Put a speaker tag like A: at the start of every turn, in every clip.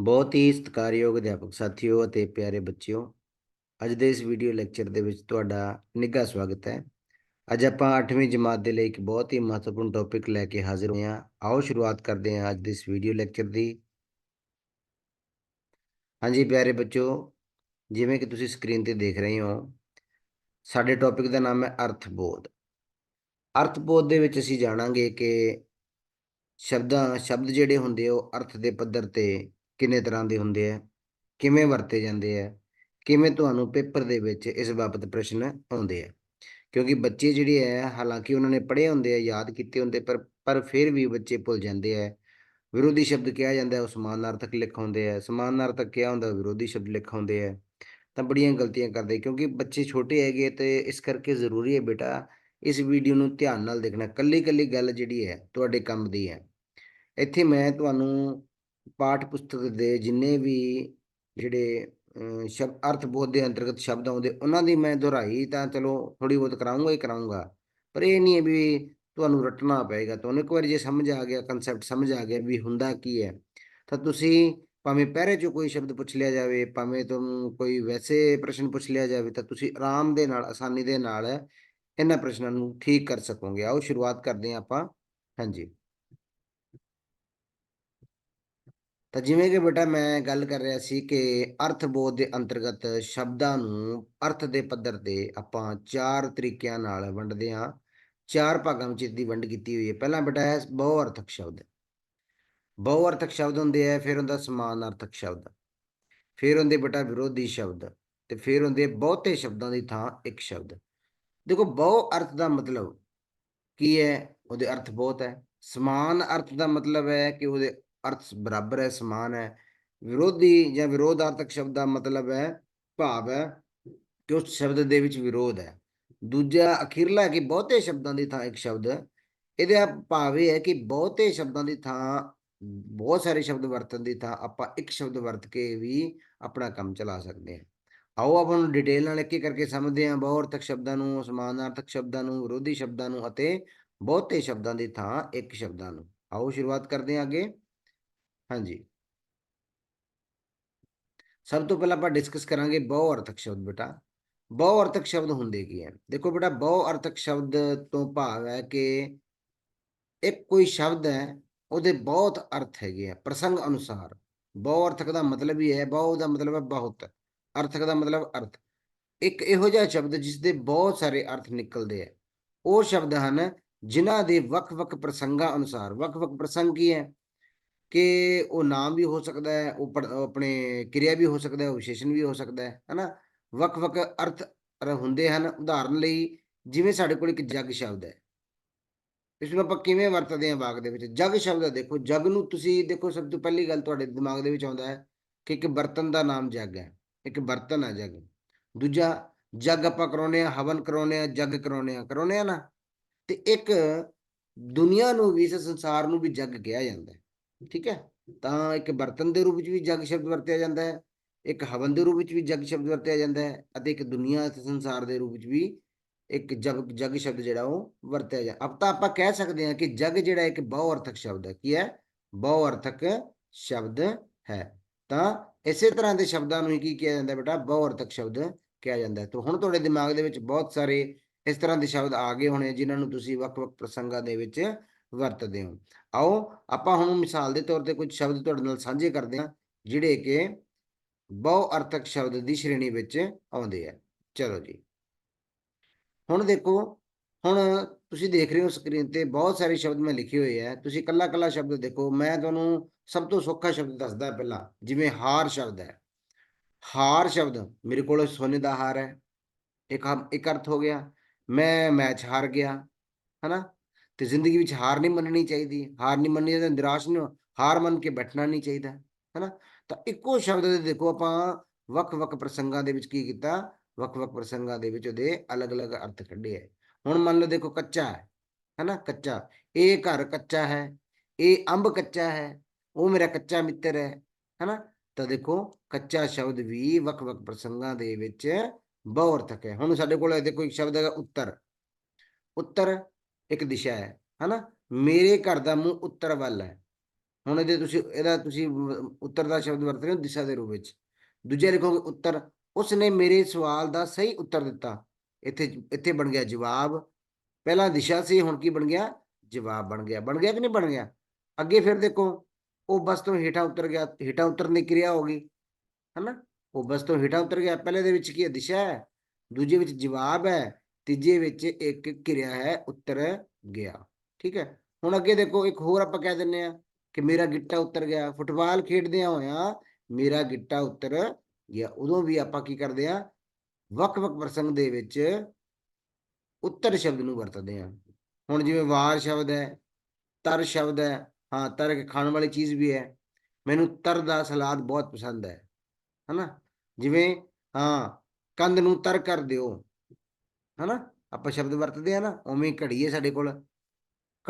A: ਬਹੁਤ ਹੀ ਸਤਿਕਾਰਯੋਗ ਅਧਿਆਪਕ ਸਾਥੀਓ ਅਤੇ ਪਿਆਰੇ ਬੱਚਿਓ, ਅੱਜ ਦੇ ਇਸ ਵੀਡੀਓ ਲੈਕਚਰ ਦੇ ਵਿੱਚ ਤੁਹਾਡਾ ਨਿੱਘਾ ਸਵਾਗਤ ਹੈ। ਅੱਜ ਆਪਾਂ 8ਵੀਂ ਜਮਾਤ ਦੇ ਲਈ ਇੱਕ ਬਹੁਤ ਹੀ ਮਹੱਤਵਪੂਰਨ ਟੌਪਿਕ ਲੈ ਕੇ ਹਾਜ਼ਰ ਹੋਏ ਹਾਂ। ਆਓ ਸ਼ੁਰੂਆਤ ਕਰਦੇ ਹਾਂ ਅੱਜ ਦੇ ਇਸ ਵੀਡੀਓ ਲੈਕਚਰ ਦੀ। ਹਾਂਜੀ ਪਿਆਰੇ ਬੱਚਿਓ, ਜਿਵੇਂ ਕਿ ਤੁਸੀਂ ਸਕਰੀਨ ਤੇ ਦੇਖ ਰਹੇ ਹੋ, ਸਾਡੇ ਟੌਪਿਕ ਦਾ ਨਾਮ ਹੈ ਅਰਥਬੋਧ। ਅਰਥਬੋਧ ਦੇ ਵਿੱਚ ਅਸੀਂ ਜਾਣਾਂਗੇ ਕਿ ਸ਼ਬਦਾਂ, ਸ਼ਬਦ ਜਿਹੜੇ ਹੁੰਦੇ ਉਹ ਅਰਥ ਦੇ ਪੱਧਰ ਤੇ ਕਿੰਨੇ ਤਰ੍ਹਾਂ ਦੇ ਹੁੰਦੇ ਆ, ਕਿਵੇਂ ਵਰਤੇ ਜਾਂਦੇ ਆ, ਕਿਵੇਂ ਤੁਹਾਨੂੰ ਪੇਪਰ ਦੇ ਵਿੱਚ ਇਸ ਬਾਬਤ ਪ੍ਰਸ਼ਨ ਆਉਂਦੇ ਆ। ਕਿਉਂਕਿ ਬੱਚੇ ਜਿਹੜੇ ਆ, ਹਾਲਾਂਕਿ ਉਹਨਾਂ ਨੇ ਪੜ੍ਹੇ ਹੁੰਦੇ ਆ, ਯਾਦ ਕੀਤੇ ਹੁੰਦੇ, ਪਰ ਪਰ ਫਿਰ ਵੀ ਬੱਚੇ ਭੁੱਲ ਜਾਂਦੇ ਆ। ਵਿਰੋਧੀ ਸ਼ਬਦ ਕਿਹਾ ਜਾਂਦਾ ਹੈ, ਉਹ ਸਮਾਨਾਰਥਕ ਲਿਖਾਉਂਦੇ ਆ। ਸਮਾਨਾਰਥਕ ਕਿਹਾ ਹੁੰਦਾ ਵਿਰੋਧੀ ਸ਼ਬਦ ਲਿਖਾਉਂਦੇ ਆ। ਤਾਂ ਬੜੀਆਂ ਗਲਤੀਆਂ ਕਰਦੇ, ਕਿਉਂਕਿ ਬੱਚੇ ਛੋਟੇ ਹੈਗੇ ਤੇ ਇਸ ਕਰਕੇ ਜ਼ਰੂਰੀ ਹੈ ਬੇਟਾ, ਇਸ ਵੀਡੀਓ ਨੂੰ ਧਿਆਨ ਨਾਲ ਦੇਖਣਾ। ਕੱਲੀ ਕੱਲੀ ਗੱਲ ਜਿਹੜੀ ਹੈ, ਤੁਹਾਡੇ ਕੰਮ ਦੀ ਹੈ। ਇੱਥੇ ਮੈਂ ਤੁਹਾਨੂੰ ਪਾਠ ਪੁਸਤਕ ਦੇ ਜਿੰਨੇ ਵੀ ਜਿਹੜੇ ਅਹ, ਅਰਥ ਬੋਧ ਦੇ ਅੰਤਰਗਤ ਸ਼ਬਦ ਆਉਂਦੇ ਉਹਨਾਂ ਦੀ ਮੈਂ ਦੁਹਰਾਈ ਤਾਂ ਚਲੋ ਥੋੜੀ ਬਹੁਤ ਕਰਾਉਂਗਾ ਹੀ ਕਰਾਉਂਗਾ ਪਰ ਇਹ ਨਹੀਂ ਹੈ ਵੀ ਤੁਹਾਨੂੰ ਰੱਟਣਾ ਪਏਗਾ। ਤੁਹਾਨੂੰ ਇੱਕ ਵਾਰੀ ਜੇ ਸਮਝ ਆ ਗਿਆ ਕਨਸੈਪਟ ਸਮਝ ਆ ਗਿਆ ਵੀ ਹੁੰਦਾ ਕੀ ਹੈ ਤਾਂ ਤੁਸੀਂ ਭਾਵੇਂ ਪਹਿਰੇ ਚੋਂ ਕੋਈ ਸ਼ਬਦ ਪੁੱਛ ਲਿਆ ਜਾਵੇ ਭਾਵੇਂ ਤੁਹਾਨੂੰ ਕੋਈ ਵੈਸੇ ਪ੍ਰਸ਼ਨ ਪੁੱਛ ਲਿਆ ਜਾਵੇ ਤਾਂ ਤੁਸੀਂ ਆਰਾਮ ਦੇ ਨਾਲ ਆਸਾਨੀ ਦੇ ਨਾਲ ਇਹਨਾਂ ਪ੍ਰਸ਼ਨਾਂ ਨੂੰ ਠੀਕ ਕਰ ਸਕੋਗੇ। ਆਓ ਸ਼ੁਰੂਆਤ ਕਰਦੇ ਹਾਂ ਆਪਾਂ। ਹਾਂਜੀ। ਤਾਂ ਜਿਵੇਂ ਕਿ ਬੇਟਾ ਮੈਂ ਗੱਲ ਕਰ ਰਿਹਾ ਸੀ ਕਿ ਅਰਥਬੋਧ ਦੇ ਅੰਤਰਗਤ ਸ਼ਬਦਾਂ ਨੂੰ ਅਰਥ ਦੇ ਪੱਧਰ ਤੇ ਆਪਾਂ ਚਾਰ ਤਰੀਕਿਆਂ ਨਾਲ ਵੰਡਦੇ ਹਾਂ। ਚਾਰ ਭਾਗਾਂ ਵਿੱਚ ਇਸ ਦੀ ਵੰਡ ਕੀਤੀ ਹੋਈ ਹੈ। ਪਹਿਲਾ ਬੇਟਾ ਹੈ ਬਹੁ ਅਰਥਕ ਸ਼ਬਦ। ਬਹੁ ਅਰਥਕ ਸ਼ਬਦ ਹੁੰਦੇ ਆ, ਫਿਰ ਹੁੰਦਾ ਸਮਾਨ ਅਰਥਕ ਸ਼ਬਦ। ਫਿਰ ਹੁੰਦੇ ਬੇਟਾ ਵਿਰੋਧੀ ਸ਼ਬਦ ਤੇ ਫਿਰ ਹੁੰਦੇ ਬਹੁਤੇ ਸ਼ਬਦਾਂ ਦੀ ਥਾਂ ਇੱਕ ਸ਼ਬਦ। ਦੇਖੋ ਬਹੁ ਅਰਥ ਦਾ ਮਤਲਬ ਕੀ ਹੈ? ਉਹਦੇ ਅਰਥ ਬਹੁਤ ਹੈ। ਸਮਾਨ ਅਰਥ ਦਾ ਮਤਲਬ ਹੈ ਕਿ ਉਹਦੇ ਅਰਥ ਬਰਾਬਰ ਹੈ, ਸਮਾਨ ਹੈ। ਵਿਰੋਧੀ ਜਾਂ ਵਿਰੋਧਾਰਥਕ ਸ਼ਬਦ ਦਾ ਮਤਲਬ ਹੈ, ਭਾਵ ਹੈ ਕਿ ਉਸ ਸ਼ਬਦ ਦੇ ਵਿੱਚ ਵਿਰੋਧ ਹੈ। ਦੂਜਾ ਅਖੀਰਲਾ ਹੈ ਕਿ ਬਹੁਤੇ ਸ਼ਬਦਾਂ ਦੀ ਥਾਂ ਇੱਕ ਸ਼ਬਦ ਇਹਦਾ ਭਾਵ ਇਹ ਹੈ ਕਿ ਬਹੁਤੇ ਸ਼ਬਦਾਂ ਦੀ ਥਾਂ, ਬਹੁਤ ਸਾਰੇ ਸ਼ਬਦ ਵਰਤਣ ਦੀ ਥਾਂ ਆਪਾਂ ਇੱਕ ਸ਼ਬਦ ਵਰਤ ਕੇ ਵੀ ਆਪਣਾ ਕੰਮ ਚਲਾ ਸਕਦੇ ਹਾਂ। ਆਓ ਆਪਾਂ ਨੂੰ ਡਿਟੇਲ ਨਾਲ ਇੱਕ ਇੱਕ ਕਰਕੇ ਸਮਝਦੇ ਹਾਂ। ਬਹੁਅਰਥਕ ਸ਼ਬਦਾਂ ਨੂੰ, ਸਮਾਨਾਰਥਕ ਸ਼ਬਦਾਂ ਨੂੰ, ਵਿਰੋਧੀ ਸ਼ਬਦਾਂ ਨੂੰ ਅਤੇ ਬਹੁਤੇ ਸ਼ਬਦਾਂ ਦੀ ਥਾਂ ਇੱਕ ਸ਼ਬਦਾਂ ਨੂੰ। ਆਓ ਸ਼ੁਰੂਆਤ ਕਰਦੇ ਹਾਂ ਅੱਗੇ। ਹਾਂਜੀ। ਸਭ ਤੋਂ ਪਹਿਲਾਂ ਆਪਾਂ ਡਿਸਕਸ ਕਰਾਂਗੇ ਬਹੁ ਅਰਥਕ ਸ਼ਬਦ ਬੇਟਾ। ਬਹੁ ਅਰਥਕ ਸ਼ਬਦ ਹੁੰਦੇ ਕੀ ਹੈ ਦੇਖੋ ਬੇਟਾ, ਬਹੁ ਅਰਥਕ ਸ਼ਬਦ ਤੋਂ ਭਾਵ ਹੈ ਕਿ ਇੱਕ ਕੋਈ ਸ਼ਬਦ ਹੈ, ਉਹਦੇ ਬਹੁਤ ਅਰਥ ਹੈਗੇ ਆ, ਪ੍ਰਸੰਗ ਅਨੁਸਾਰ। ਬਹੁ ਅਰਥਕ ਦਾ ਮਤਲਬ ਹੀ ਹੈ ਬਹੁ ਦਾ ਮਤਲਬ ਹੈ ਬਹੁਤ, ਅਰਥਕ ਦਾ ਮਤਲਬ ਅਰਥ। ਇੱਕ ਇਹੋ ਜਿਹਾ ਸ਼ਬਦ ਜਿਸ ਦੇ ਬਹੁਤ ਸਾਰੇ ਅਰਥ ਨਿਕਲਦੇ ਆ। ਉਹ ਸ਼ਬਦ ਹਨ ਜਿਨ੍ਹਾਂ ਦੇ ਵੱਖ-ਵੱਖ ਪ੍ਰਸੰਗਾਂ ਅਨੁਸਾਰ। ਵੱਖ-ਵੱਖ ਪ੍ਰਸੰਗ ਕੀ ਹੈ ਕਿ ਉਹ ਨਾਮ ਵੀ ਹੋ ਸਕਦਾ ਹੈ, ਉਹ ਪੜ- ਆਪਣੇ ਕਿਰਿਆ ਵੀ ਹੋ ਸਕਦਾ ਹੈ ਵਿਸ਼ੇਸ਼ਣ ਵੀ ਹੋ ਸਕਦਾ ਹੈ, ਹਨਾ? ਵੱਖ-ਵੱਖ ਅਰਥ ਹੁੰਦੇ ਹਨ। ਉਦਾਹਰਨ ਲਈ ਜਿਵੇਂ ਸਾਡੇ ਕੋਲ ਇੱਕ ਜਗ ਸ਼ਬਦ ਹੈ। ਇਸ ਨੂੰ ਆਪਾਂ ਕਿਵੇਂ ਵਰਤਦੇ ਹਾਂ ਵਾਕ ਦੇ ਵਿੱਚ? ਜਗ ਸ਼ਬਦ ਦੇਖੋ, ਜਗ ਨੂੰ ਤੁਸੀਂ ਦੇਖੋ, ਸਭ ਤੋਂ ਪਹਿਲੀ ਗੱਲ ਤੁਹਾਡੇ ਦਿਮਾਗ ਦੇ ਵਿੱਚ ਆਉਂਦਾ ਹੈ ਕਿ ਇੱਕ ਬਰਤਨ ਦਾ ਨਾਮ ਜਗ ਹੈ। ਇੱਕ ਬਰਤਨ ਹੈ ਜਗ। ਦੂਜਾ, ਜਗ ਆਪਾਂ ਕਰਾਉਨੇ ਆ ਹਵਨ ਕਰਾਉਨੇ ਆ ਜਗ ਕਰਾਉਨੇ ਆ ਕਰਾਉਨੇ ਆ ਨਾ? ਤੇ ਇੱਕ ਦੁਨੀਆ ਨੂੰ ਵੀ, ਇਸ ਸੰਸਾਰ ਨੂੰ ਵੀ ਜਗ ਕਿਹਾ ਜਾਂਦਾ ਹੈ। ਠੀਕ ਹੈ? ਤਾਂ ਇੱਕ ਬਰਤਨ ਦੇ ਰੂਪ ਵਿੱਚ ਵੀ ਜਗ ਸ਼ਬਦ ਵਰਤਿਆ ਜਾਂਦਾ ਹੈ, ਇੱਕ ਹਵਨ ਦੇ ਰੂਪ ਵਿੱਚ ਵੀ ਜਗ ਸ਼ਬਦ ਵਰਤਿਆ ਜਾਂਦਾ ਹੈ ਅਤੇ ਇੱਕ ਦੁਨੀਆ ਤੇ ਸੰਸਾਰ ਦੇ ਰੂਪ ਵਿੱਚ ਵੀ ਇੱਕ ਜਗ ਜਗ ਸ਼ਬਦ ਜਿਹੜਾ ਉਹ ਵਰਤਿਆ ਜਾਂਦਾ ਅਬ ਤਾਂ ਆਪਾਂ ਕਹਿ ਸਕਦੇ ਹਾਂ ਕਿ ਜਗ ਜਿਹੜਾ ਇੱਕ ਬਹੁ ਅਰਥਕ ਸ਼ਬਦ ਹੈ, ਕੀ ਹੈ? ਬਹੁ ਅਰਥਕ ਸ਼ਬਦ ਹੈ। ਤਾਂ ਇਸੇ ਤਰ੍ਹਾਂ ਦੇ ਸ਼ਬਦਾਂ ਨੂੰ ਹੀ ਕੀ ਕਿਹਾ ਜਾਂਦਾ ਬੇਟਾ? ਬਹੁ ਅਰਥਕ ਸ਼ਬਦ ਕਿਹਾ ਜਾਂਦਾ ਹੈ। ਤਾਂ ਹੁਣ ਤੁਹਾਡੇ ਦਿਮਾਗ ਦੇ ਵਿੱਚ ਬਹੁਤ ਸਾਰੇ ਇਸ ਤਰ੍ਹਾਂ ਦੇ ਸ਼ਬਦ ਆ ਗਏ ਹੋਣੇ ਜਿਨ੍ਹਾਂ ਨੂੰ ਤੁਸੀਂ ਵੱਖ-ਵੱਖ ਪ੍ਰਸੰਗਾਂ ਦੇ ਵਿੱਚ ਵਰਤਦੇ ਹੋ। ਆਓ ਆਪਾਂ ਹੁਣ ਮਿਸਾਲ ਦੇ ਤੌਰ ਤੇ ਕੁਝ ਸ਼ਬਦ ਤੁਹਾਡੇ ਨਾਲ ਸਾਂਝੇ ਕਰਦੇ ਹਾਂ, ਜਿਹੜੇ ਕਿ ਬਹੁ ਅਰਥਕ ਸ਼ਬਦ ਦੀ ਸ਼੍ਰੇਣੀ ਵਿੱਚ ਆਉਂਦੇ ਆ। ਚਲੋ ਜੀ। ਹੁਣ ਦੇਖੋ, ਹੁਣ ਤੁਸੀਂ ਦੇਖ ਰਹੇ ਹੋ ਸਕਰੀਨ ਤੇ ਬਹੁਤ ਸਾਰੇ ਸ਼ਬਦ ਮੈਂ ਲਿਖੇ ਹੋਏ ਆ। ਤੁਸੀਂ ਕੱਲਾ ਕੱਲਾ ਸ਼ਬਦ ਦੇਖੋ। ਮੈਂ ਤੁਹਾਨੂੰ ਸਭ ਤੋਂ ਸੌਖਾ ਸ਼ਬਦ ਦੱਸਦਾ ਪਹਿਲਾਂ, ਜਿਵੇਂ ਹਾਰ ਸ਼ਬਦ ਹੈ। ਹਾਰ ਸ਼ਬਦ ਮੇਰੇ ਕੋਲ ਸੋਨੇ ਦਾ ਹਾਰ ਹੈ। ਇੱਕ ਹਮ- ਇੱਕ ਅਰਥ ਹੋ ਗਿਆ। ਮੈਂ ਮੈਚ ਹਾਰ ਗਿਆ, ਹਨਾ? ਤੇ ਜ਼ਿੰਦਗੀ ਵਿੱਚ ਹਾਰ ਨਹੀਂ ਮੰਨਣੀ ਚਾਹੀਦੀ, ਹਾਰ ਨਹੀਂ ਮੰਨਣੀ ਚਾਹੀਦੀ, ਨਿਰਾਸ਼ ਨਹੀਂ ਹਾਰ ਮੰਨ ਕੇ ਬੈਠਣਾ ਨਹੀਂ ਚਾਹੀਦਾ, ਹਨਾ? ਤਾਂ ਇੱਕੋ ਸ਼ਬਦ ਦੇ ਦੇਖੋ ਆਪਾਂ ਵੱਖ-ਵੱਖ ਪ੍ਰਸੰਗਾਂ ਦੇ ਵਿੱਚ ਕੀ ਕੀਤਾ? ਵੱਖ-ਵੱਖ ਪ੍ਰਸੰਗਾਂ ਦੇ ਵਿੱਚ ਉਹਦੇ ਅਲੱਗ-ਅਲੱਗ ਅਰਥ ਕੱਢੇ ਹੈ ਹੁਣ ਮੰਨ ਲਓ ਦੇਖੋ ਕੱਚਾ ਹੈ, ਹਨਾ? ਕੱਚਾ, ਇਹ ਘਰ ਕੱਚਾ ਹੈ, ਇਹ ਅੰਬ ਕੱਚਾ ਹੈ, ਉਹ ਮੇਰਾ ਕੱਚਾ ਮਿੱਤਰ ਹੈ, ਹਨਾ? ਤਾਂ ਦੇਖੋ ਕੱਚਾ ਸ਼ਬਦ ਵੀ ਵੱਖ-ਵੱਖ ਪ੍ਰਸੰਗਾਂ ਦੇ ਵਿੱਚ ਬਹੁ ਅਰਥਕ ਹੈ। ਹੁਣ ਸਾਡੇ ਕੋਲ ਦੇਖੋ ਇੱਕ ਸ਼ਬਦ ਹੈਗਾ ਉੱਤਰ। ਉੱਤਰ ਇੱਕ ਦਿਸ਼ਾ ਹੈ, ਹਨਾ? ਮੇਰੇ ਘਰ ਦਾ ਮੂੰਹ ਉੱਤਰ ਵੱਲ ਹੈ। ਹੁਣ ਇਹਦੇ ਤੁਸੀਂ, ਇਹਦਾ ਤੁਸੀਂ ਉੱਤਰ ਦਾ ਸ਼ਬਦ ਵਰਤ ਰਹੇ ਹੋ ਦਿਸ਼ਾ ਦੇ ਰੂਪ ਵਿੱਚ। ਦੂਜਾ ਲਿਖੋਗੇ ਉੱਤਰ। ਉਸਨੇ ਮੇਰੇ ਸਵਾਲ ਦਾ ਸਹੀ ਉੱਤਰ ਦਿੱਤਾ। ਇੱਥੇ ਇੱਥੇ ਬਣ ਗਿਆ ਜਵਾਬ। ਪਹਿਲਾਂ ਦਿਸ਼ਾ ਸੀ, ਹੁਣ ਕੀ ਬਣ ਗਿਆ? ਜਵਾਬ ਬਣ ਗਿਆ। ਬਣ ਗਿਆ ਕਿ ਨਹੀਂ ਬਣ ਗਿਆ? ਅੱਗੇ ਫਿਰ ਦੇਖੋ। ਉਹ ਬਸ ਤੋਂ ਹੇਠਾਂ ਉਤਰ ਗਿਆ, ਹੇਠਾਂ ਉਤਰਨ ਦੀ ਕਿਰਿਆ ਹੋ ਗਈ, ਹਨਾ? ਉਹ ਬਸ ਤੋਂ ਹੇਠਾਂ ਉਤਰ ਗਿਆ। ਪਹਿਲੇ ਦੇ ਵਿੱਚ ਕੀ ਹੈ? ਦਿਸ਼ਾ ਹੈ। ਦੂਜੇ ਵਿੱਚ ਜਵਾਬ ਹੈ। ਤੀਜੇ ਵਿੱਚ ਇੱਕ ਕਿਰਿਆ ਹੈ, ਉੱਤਰ ਗਿਆ। ਠੀਕ ਹੈ? ਹੁਣ ਅੱਗੇ ਦੇਖੋ, ਇੱਕ ਹੋਰ ਆਪਾਂ ਕਹਿ ਦਿੰਨੇ ਆ ਕਿ ਮੇਰਾ ਗਿੱਟਾ ਉਤਰ ਗਿਆ। ਫੁੱਟਬਾਲ ਖੇਡਦਿਆਂ ਹੋਇਆਂ ਮੇਰਾ ਗਿੱਟਾ ਉੱਤਰ ਗਿਆ। ਉਦੋਂ ਵੀ ਆਪਾਂ ਕੀ ਕਰਦੇ ਆ ਵੱਖ-ਵੱਖ ਪ੍ਰਸੰਗ ਦੇ ਵਿੱਚ ਉੱਤਰ ਸ਼ਬਦ ਨੂੰ ਵਰਤਦੇ ਆ ਹੁਣ ਜਿਵੇਂ ਵਾਰ ਸ਼ਬਦ ਹੈ, ਤਰ ਸ਼ਬਦ ਹੈ, ਹਾਂ, ਤਰ ਕੇ ਖਾਣ ਵਾਲੀ ਚੀਜ਼ ਵੀ ਹੈ। ਮੈਨੂੰ ਤਰ ਦਾ ਸਲਾਦ ਬਹੁਤ ਪਸੰਦ ਹੈ। ਹਨਾ? ਜਿਵੇਂ, ਹਾਂ, ਕੰਧ ਨੂੰ ਤਰ ਕਰ ਦਿਓ। ਹਨਾ? ਆਪਾਂ ਸ਼ਬਦ ਵਰਤਦੇ ਆ ਨਾ, ਉਵੇਂ ਘੜੀ ਹੈ ਸਾਡੇ ਕੋਲ।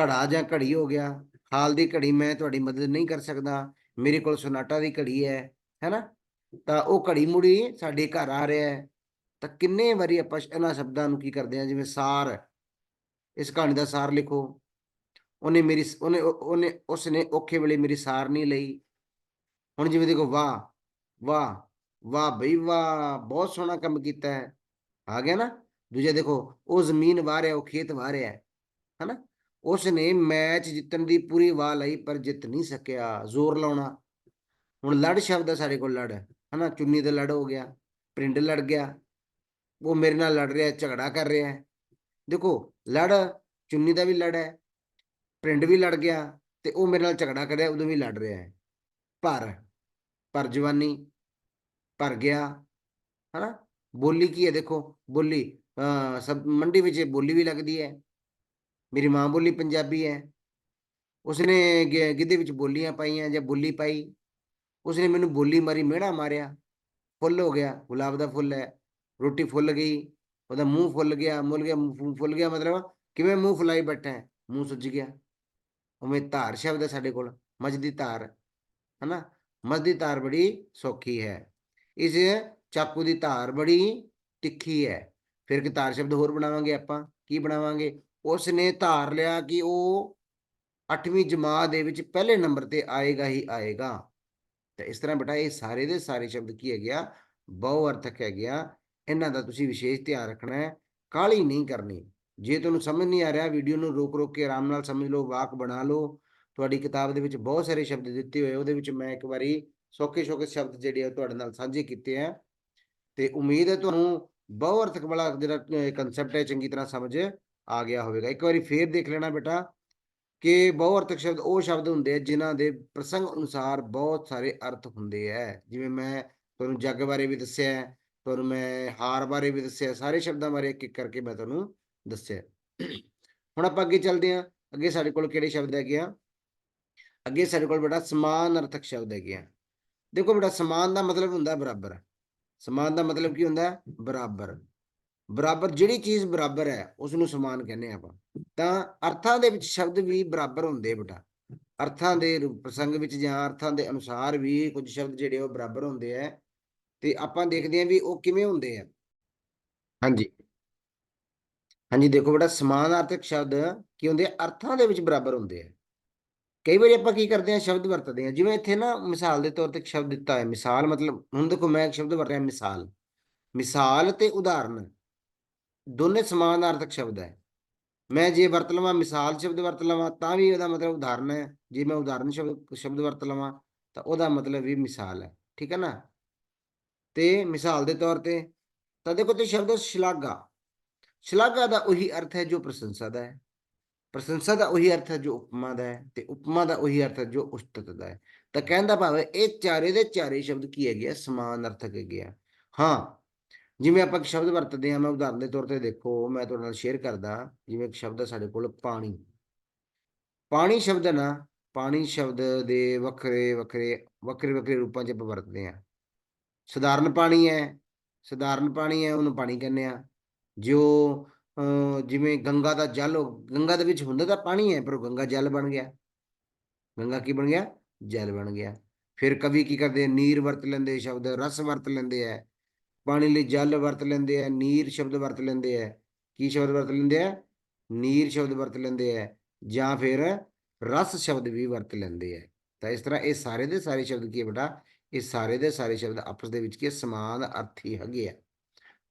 A: ਘੜਾ ਜਾਂ ਘੜੀ ਹੋ ਗਿਆ ਹਾਲ ਦੀ ਘੜੀ ਮੈਂ ਤੁਹਾਡੀ ਮਦਦ ਨਹੀਂ ਕਰ ਸਕਦਾ, ਮੇਰੇ ਕੋਲ ਸੋਨਾਟਾ ਦੀ ਘੜੀ ਹੈ, ਹੈਨਾ? ਤਾਂ ਉਹ ਘੜੀ ਮੁੜੀ ਸਾਡੇ ਘਰ ਆ ਰਿਹਾ ਹੈ। ਤਾਂ ਕਿੰਨੇ ਵਾਰੀ ਆਪਾਂ ਇਹਨਾਂ ਸ਼ਬਦਾਂ ਨੂੰ ਕੀ ਕਰਦੇ ਆ, ਜਿਵੇਂ ਸਾਰ, ਇਸ ਕਹਾਣੀ ਦਾ ਸਾਰ ਲਿਖੋ। ਉਹਨੇ ਮੇਰੀ ਉਹਨੇ ਉਹਨੇ, ਉਸਨੇ ਔਖੇ ਵੇਲੇ ਮੇਰੀ ਸਾਰ ਨਹੀਂ ਲਈ। ਹੁਣ ਜਿਵੇਂ ਦੇਖੋ, ਵਾਹ ਵਾਹ ਵਾਹ ਬਈ ਵਾਹ, ਬਹੁਤ ਸੋਹਣਾ ਕੰਮ ਕੀਤਾ ਹੈ। ਆ ਗਿਆ ਨਾ? ਦੂਜਾ ਦੇਖੋ, ਉਹ ਜ਼ਮੀਨ ਵਾਹ ਰਿਹਾ, ਉਹ ਖੇਤ ਵਾਹ ਰਿਹਾ ਹੈ, ਹਨਾ? ਉਸਨੇ ਮੈਚ ਜਿੱਤਣ ਦੀ ਪੂਰੀ ਵਾਹ ਲਈ ਪਰ ਜਿੱਤ ਨਹੀਂ ਸਕਿਆ, ਜ਼ੋਰ ਲਾਉਣਾ। ਹੁਣ ਲੜ ਸ਼ਬਦ ਹੈ ਸਾਡੇ ਕੋਲ ਲੜ, ਹਨਾ? ਚੁੰਨੀ ਦਾ ਲੜ ਹੋ ਗਿਆ ਪ੍ਰਿੰਡ ਲੜ ਗਿਆ, ਉਹ ਮੇਰੇ ਨਾਲ ਲੜ ਰਿਹਾ, ਝਗੜਾ ਕਰ ਰਿਹਾ ਦੇਖੋ, ਲੜ, ਚੁੰਨੀ ਦਾ ਵੀ ਲੜ ਹੈ ਪ੍ਰਿੰਡ ਵੀ ਲੜ ਗਿਆ ਤੇ ਉਹ ਮੇਰੇ ਨਾਲ ਝਗੜਾ ਕਰ ਰਿਹਾ, ਉਦੋਂ ਵੀ ਲੜ ਰਿਹਾ ਹੈ। ਪਰ ਪਰ ਜਵਾਨੀ ਭਰ ਗਿਆ, ਹਨਾ? ਬੋਲੀ ਕੀ ਹੈ ਦੇਖੋ, ਬੋਲੀ ਸਭ ਮੰਡੀ ਵਿੱਚ ਬੋਲੀ ਵੀ ਲੱਗਦੀ ਹੈ। ਮੇਰੀ ਮਾਂ ਬੋਲੀ ਪੰਜਾਬੀ ਹੈ। ਉਸਨੇ ਗਿ- ਗਿੱਧੇ ਵਿੱਚ ਬੋਲੀਆਂ ਪਾਈਆਂ ਜਾਂ ਬੋਲੀ ਪਾਈ। ਉਸਨੇ ਮੈਨੂੰ ਬੋਲੀ ਮਾਰੀ, ਮਿਹਣਾ ਮਾਰਿਆ। ਫੁੱਲ ਹੋ ਗਿਆ, ਗੁਲਾਬ ਦਾ ਫੁੱਲ ਹੈ। ਰੋਟੀ ਫੁੱਲ ਗਈ, ਉਹਦਾ ਮੂੰਹ ਫੁੱਲ ਗਿਆ, ਮੁੱਲ ਗਿਆ ਫੁੱਲ ਗਿਆ ਮਤਲਬ ਕਿਵੇਂ ਮੂੰਹ ਫੁਲਾਈ ਬੈਠਾ ਹੈ, ਮੂੰਹ ਸੁੱਜ ਗਿਆ। ਉਵੇਂ ਧਾਰ ਸ਼ਬਦ ਹੈ ਸਾਡੇ ਕੋਲ, ਮੱਝ ਦੀ ਧਾਰ, ਹਨਾ? ਮੱਝ ਦੀ ਧਾਰ ਬੜੀ ਸੌਖੀ ਹੈ। ਇਸ ਚਾਕੂ ਦੀ ਧਾਰ ਬੜੀ ਤਿੱਖੀ ਹੈ। ਫਿਰ ਕਿ ਧਾਰ ਸ਼ਬਦ ਹੋਰ ਬਣਾਵਾਂਗੇ ਆਪਾਂ, ਕੀ ਬਣਾਵਾਂਗੇ? ਉਸ ਨੇ ਧਾਰ ਲਿਆ ਕਿ ਉਹ 8ਵੀਂ ਜਮਾਤ ਦੇ ਵਿੱਚ ਪਹਿਲੇ ਨੰਬਰ ਤੇ ਆਏਗਾ ਹੀ ਆਏਗਾ। ਤਾਂ ਇਸ ਤਰ੍ਹਾਂ ਬੇਟਾ, ਇਹ ਸਾਰੇ ਦੇ ਸਾਰੇ ਸ਼ਬਦ ਕੀ ਹੈਗੇ ਆ? ਬਹੁ ਅਰਥਕ ਹੈਗੇ ਆ। ਇਹਨਾਂ ਦਾ ਤੁਸੀਂ ਵਿਸ਼ੇਸ਼ ਧਿਆਨ ਰੱਖਣਾ ਹੈ, ਕਾਹਲੀ ਨਹੀਂ ਕਰਨੀ। ਜੇ ਤੁਹਾਨੂੰ ਸਮਝ ਨਹੀਂ ਆ ਰਿਹਾ, ਵੀਡੀਓ ਨੂੰ ਰੋਕ ਰੋਕ ਕੇ ਆਰਾਮ ਨਾਲ ਸਮਝ ਲਓ, ਵਾਕ ਬਣਾ ਲਓ। ਤੁਹਾਡੀ ਕਿਤਾਬ ਦੇ ਵਿੱਚ ਬਹੁਤ ਸਾਰੇ ਸ਼ਬਦ ਦਿੱਤੇ ਹੋਏ ਉਹਦੇ ਵਿੱਚ ਮੈਂ ਇੱਕ ਵਾਰੀ ਸੌਖੇ ਸੌਖੇ ਸ਼ਬਦ ਜਿਹੜੇ ਆ ਤੁਹਾਡੇ ਨਾਲ ਸਾਂਝੇ ਕੀਤੇ ਆ। ਤੇ ਉਮੀਦ ਹੈ ਤੁਹਾਨੂੰ ਬਹੁ ਅਰਥਕ ਵਾਲਾ ਜਿਹੜਾ ਕਨਸੈਪਟ ਹੈ ਚੰਗੀ ਤਰ੍ਹਾਂ ਸਮਝ ਆ ਗਿਆ ਹੋਵੇਗਾ ਇੱਕ ਵਾਰੀ ਫੇਰ ਦੇਖ ਲੈਣਾ ਬੇਟਾ ਕਿ ਬਹੁ ਅਰਥਕ ਸ਼ਬਦ ਉਹ ਸ਼ਬਦ ਹੁੰਦੇ ਆ ਜਿਨ੍ਹਾਂ ਦੇ ਪ੍ਰਸੰਗ ਅਨੁਸਾਰ ਬਹੁਤ ਸਾਰੇ ਅਰਥ ਹੁੰਦੇ ਆ ਜਿਵੇਂ ਮੈਂ ਤੁਹਾਨੂੰ ਜੱਗ ਬਾਰੇ ਵੀ ਦੱਸਿਆ ਤੁਹਾਨੂੰ ਮੈਂ ਹਾਰ ਬਾਰੇ ਵੀ ਦੱਸਿਆ ਸਾਰੇ ਸ਼ਬਦਾਂ ਬਾਰੇ ਇੱਕ ਇੱਕ ਕਰਕੇ ਮੈਂ ਤੁਹਾਨੂੰ ਦੱਸਿਆ ਹੁਣ ਆਪਾਂ ਅੱਗੇ ਚੱਲਦੇ ਹਾਂ ਅੱਗੇ ਸਾਡੇ ਕੋਲ ਕਿਹੜੇ ਸ਼ਬਦ ਹੈਗੇ ਆ ਅੱਗੇ ਸਾਡੇ ਕੋਲ ਬੇਟਾ ਸਮਾਨ ਅਰਥਕ ਸ਼ਬਦ ਹੈਗੇ ਆ ਦੇਖੋ ਬੇਟਾ ਸਮਾਨ ਦਾ ਮਤਲਬ ਹੁੰਦਾ ਬਰਾਬਰ ਸਮਾਨ ਦਾ ਮਤਲਬ ਕੀ ਹੁੰਦਾ ਹੈ? ਬਰਾਬਰ। ਬਰਾਬਰ ਜਿਹੜੀ ਚੀਜ਼ ਬਰਾਬਰ ਹੈ ਉਸ ਨੂੰ ਸਮਾਨ ਕਹਿੰਦੇ ਆ ਆਪਾਂ। ਤਾਂ ਅਰਥਾਂ ਦੇ ਵਿੱਚ ਸ਼ਬਦ ਵੀ ਬਰਾਬਰ ਹੁੰਦੇ ਬੇਟਾ। ਅਰਥਾਂ ਦੇ ਰੂਪ- ਪ੍ਰਸੰਗ ਵਿੱਚ ਜਾਂ ਅਰਥਾਂ ਦੇ ਅਨੁਸਾਰ ਵੀ ਕੁਝ ਸ਼ਬਦ ਜਿਹੜੇ ਉਹ ਬਰਾਬਰ ਹੁੰਦੇ ਆ ਤੇ ਆਪਾਂ ਦੇਖਦੇ ਹਾਂ ਵੀ ਉਹ ਕਿਵੇਂ ਹੁੰਦੇ ਆ ਹਾਂਜੀ। ਹਾਂਜੀ, ਦੇਖੋ ਬੇਟਾ, ਸਮਾਨਾਰਥਕ ਸ਼ਬਦ ਕੀ ਹੁੰਦੇ ਆ? ਅਰਥਾਂ ਦੇ ਵਿੱਚ ਬਰਾਬਰ ਹੁੰਦੇ ਆ। ਕਈ ਵਾਰੀ ਆਪਾਂ ਕੀ ਕਰਦੇ ਆ ਸ਼ਬਦ ਵਰਤਦੇ ਆ ਜਿਵੇਂ ਇੱਥੇ ਨਾ ਮਿਸਾਲ ਦੇ ਤੌਰ ਤੇ ਇੱਕ ਸ਼ਬਦ ਦਿੱਤਾ ਹੈ ਮਿਸਾਲ ਮਤਲਬ, ਹੁਣ ਦੇਖੋ ਮੈਂ ਇੱਕ ਸ਼ਬਦ ਵਰਤ ਰਿਹਾ ਮਿਸਾਲ। ਮਿਸਾਲ ਤੇ ਉਦਾਹਰਨ। ਦੋਨੇ ਸਮਾਨਾਰਥਕ ਸ਼ਬਦ ਹੈ। ਮੈਂ ਜੇ ਵਰਤ ਲਵਾਂ, ਮਿਸਾਲ ਸ਼ਬਦ ਵਰਤ ਲਵਾਂ, ਤਾਂ ਵੀ ਉਹਦਾ ਮਤਲਬ ਉਦਾਹਰਨ ਹੈ। ਜੇ ਮੈਂ ਉਦਾਹਰਨ ਸ਼ਬਦ ਸ਼ਬਦ ਵਰਤ ਲਵਾਂ, ਤਾਂ ਉਹਦਾ ਮਤਲਬ ਵੀ ਮਿਸਾਲ ਹੈ। ਠੀਕ ਹੈ ਨਾ? ਤੇ ਮਿਸਾਲ ਦੇ ਤੌਰ ਤੇ ਤਾਂ ਦੇਖੋ, ਤੇ ਸ਼ਬਦ ਸ਼ਲਾਘਾ। ਸ਼ਲਾਘਾ ਦਾ ਉਹੀ ਅਰਥ ਹੈ ਜੋ ਪ੍ਰਸ਼ੰਸਾ ਦਾ ਹੈ। ਪ੍ਰਸ਼ੰਸਾ ਦਾ ਉਹੀ ਅਰਥ ਹੈ ਜੋ ਉਪਮਾ ਦਾ ਹੈ ਤੇ ਉਪਮਾ ਦਾ ਉਹੀ ਅਰਥ ਹੈ ਜੋ ਉਸਤਤ ਦਾ ਹੈ। ਤਾਂ ਕਹਿੰਦਾ ਭਾਵੇਂ ਇਹ ਚਾਰੇ ਦੇ ਚਾਰੇ ਸ਼ਬਦ ਕੀ ਹੈਗੇ ਆ? ਸਮਾਨ ਅਰਥਕ ਹੈਗੇ ਆ। ਹਾਂ, ਜਿਵੇਂ ਆਪਾਂ ਇੱਕ ਸ਼ਬਦ ਵਰਤਦੇ ਹਾਂ, ਮੈਂ ਉਦਾਹਰਨ ਦੇ ਤੌਰ ਤੇ ਦੇਖੋ, ਮੈਂ ਤੁਹਾਡੇ ਨਾਲ ਸ਼ੇਅਰ ਕਰਦਾ, ਜਿਵੇਂ ਇੱਕ ਸ਼ਬਦ ਹੈ ਸਾਡੇ ਕੋਲ, ਪਾਣੀ। ਪਾਣੀ ਸ਼ਬਦ ਹੈ ਨਾ, ਪਾਣੀ ਸ਼ਬਦ ਦੇ ਵੱਖਰੇ ਵੱਖਰੇ ਵੱਖਰੇ ਵੱਖਰੇ ਰੂਪਾਂ 'ਚ ਆਪਾਂ ਵਰਤਦੇ ਹਾਂ। ਸਧਾਰਨ ਪਾਣੀ ਹੈ, ਸਧਾਰਨ ਪਾਣੀ ਹੈ, ਉਹਨੂੰ ਪਾਣੀ ਕਹਿੰਦੇ ਆ ਜੋ ਜਿਵੇਂ ਗੰਗਾ ਦਾ ਜਲ ਹੋ- ਗੰਗਾ ਦੇ ਵਿੱਚ ਹੁੰਦਾ ਤਾਂ ਪਾਣੀ ਹੈ, ਪਰ ਉਹ ਗੰਗਾ ਜਲ ਬਣ ਗਿਆ। ਗੰਗਾ ਕੀ ਬਣ ਗਿਆ? ਜਲ ਬਣ ਗਿਆ। ਫਿਰ ਕਵੀ ਕੀ ਕਰਦੇ ਨੀਰ ਵਰਤ ਲੈਂਦੇ ਸ਼ਬਦ, ਰਸ ਵਰਤ ਲੈਂਦੇ ਆ। ਪਾਣੀ ਲਈ ਜਲ ਵਰਤ ਲੈਂਦੇ ਆ, ਨੀਰ ਸ਼ਬਦ ਵਰਤ ਲੈਂਦੇ ਆ। ਕੀ ਸ਼ਬਦ ਵਰਤ ਲੈਂਦੇ ਆ? ਨੀਰ ਸ਼ਬਦ ਵਰਤ ਲੈਂਦੇ ਆ। ਜਾਂ ਫਿਰ ਰਸ ਸ਼ਬਦ ਵੀ ਵਰਤ ਲੈਂਦੇ ਆ। ਤਾਂ ਇਸ ਤਰ੍ਹਾਂ ਇਹ ਸਾਰੇ ਦੇ ਸਾਰੇ ਸ਼ਬਦ ਕੀ ਹੈ ਬੇਟਾ? ਇਹ ਸਾਰੇ ਦੇ ਸਾਰੇ ਸ਼ਬਦ ਆਪਸ ਦੇ ਵਿੱਚ ਕੀ ਸਮਾਨ ਅਰਥੀ ਹੈਗੇ ਆ।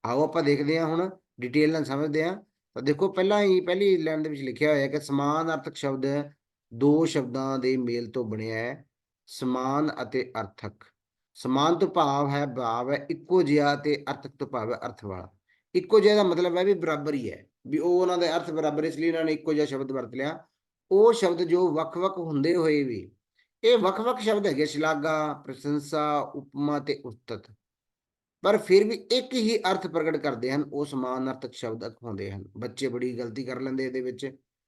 A: ਆਓ ਆਪਾਂ ਦੇਖਦੇ ਹਾਂ ਹੁਣ ਡਿਟੇਲ ਨਾਲ ਸਮਝਦੇ ਹਾਂ। ਤਾਂ ਦੇਖੋ, ਪਹਿਲਾਂ ਹੀ, ਪਹਿਲੀ ਲਾਈਨ ਦੇ ਵਿੱਚ ਲਿਖਿਆ ਹੋਇਆ ਹੈ ਕਿ ਸਮਾਨ ਅਰਥਕ ਸ਼ਬਦ ਦੋ ਸ਼ਬਦਾਂ ਦੇ ਮੇਲ ਤੋਂ ਬਣਿਆ ਹੈ। ਸਮਾਨ ਅਤੇ ਅਰਥਕ। ਸਮਾਨ ਤੋਂ ਭਾਵ ਹੈ ਭਾਵ ਹੈ, ਇੱਕੋ ਜਿਹਾ ਤੇ ਅਰਥਕ ਤੋਂ ਭਾਵ ਹੈ, ਅਰਥ ਵਾਲਾ। ਇੱਕੋ ਜਿਹਾ ਦਾ ਮਤਲਬ ਹੈ ਵੀ ਬਰਾਬਰ ਹੀ ਹੈ। ਵੀ ਉਹ ਉਹਨਾਂ ਦੇ ਅਰਥ ਬਰਾਬਰ, ਇਸ ਲਈ ਇਹਨਾਂ ਨੇ ਇੱਕੋ ਜਿਹਾ ਸ਼ਬਦ ਵਰਤ ਲਿਆ। ਉਹ ਸ਼ਬਦ ਜੋ ਵੱਖ-ਵੱਖ ਹੁੰਦੇ ਹੋਏ ਵੀ, ਇਹ ਵੱਖ-ਵੱਖ ਸ਼ਬਦ ਹੈਗੇ ਸ਼ਲਾਘਾ, ਪ੍ਰਸ਼ੰਸਾ, ਉਪਮਾ ਤੇ ਉਸਤਤ ਪਰ ਫਿਰ ਵੀ ਇੱਕ ਹੀ ਅਰਥ ਪ੍ਰਗਟ ਕਰਦੇ ਹਨ, ਉਹ ਸਮਾਨ ਅਰਥਕ ਸ਼ਬਦ ਅਖਵਾਉਂਦੇ ਹਨ। ਬੱਚੇ ਬੜੀ ਗਲਤੀ ਕਰ ਲੈਂਦੇ ਇਹਦੇ ਵਿੱਚ,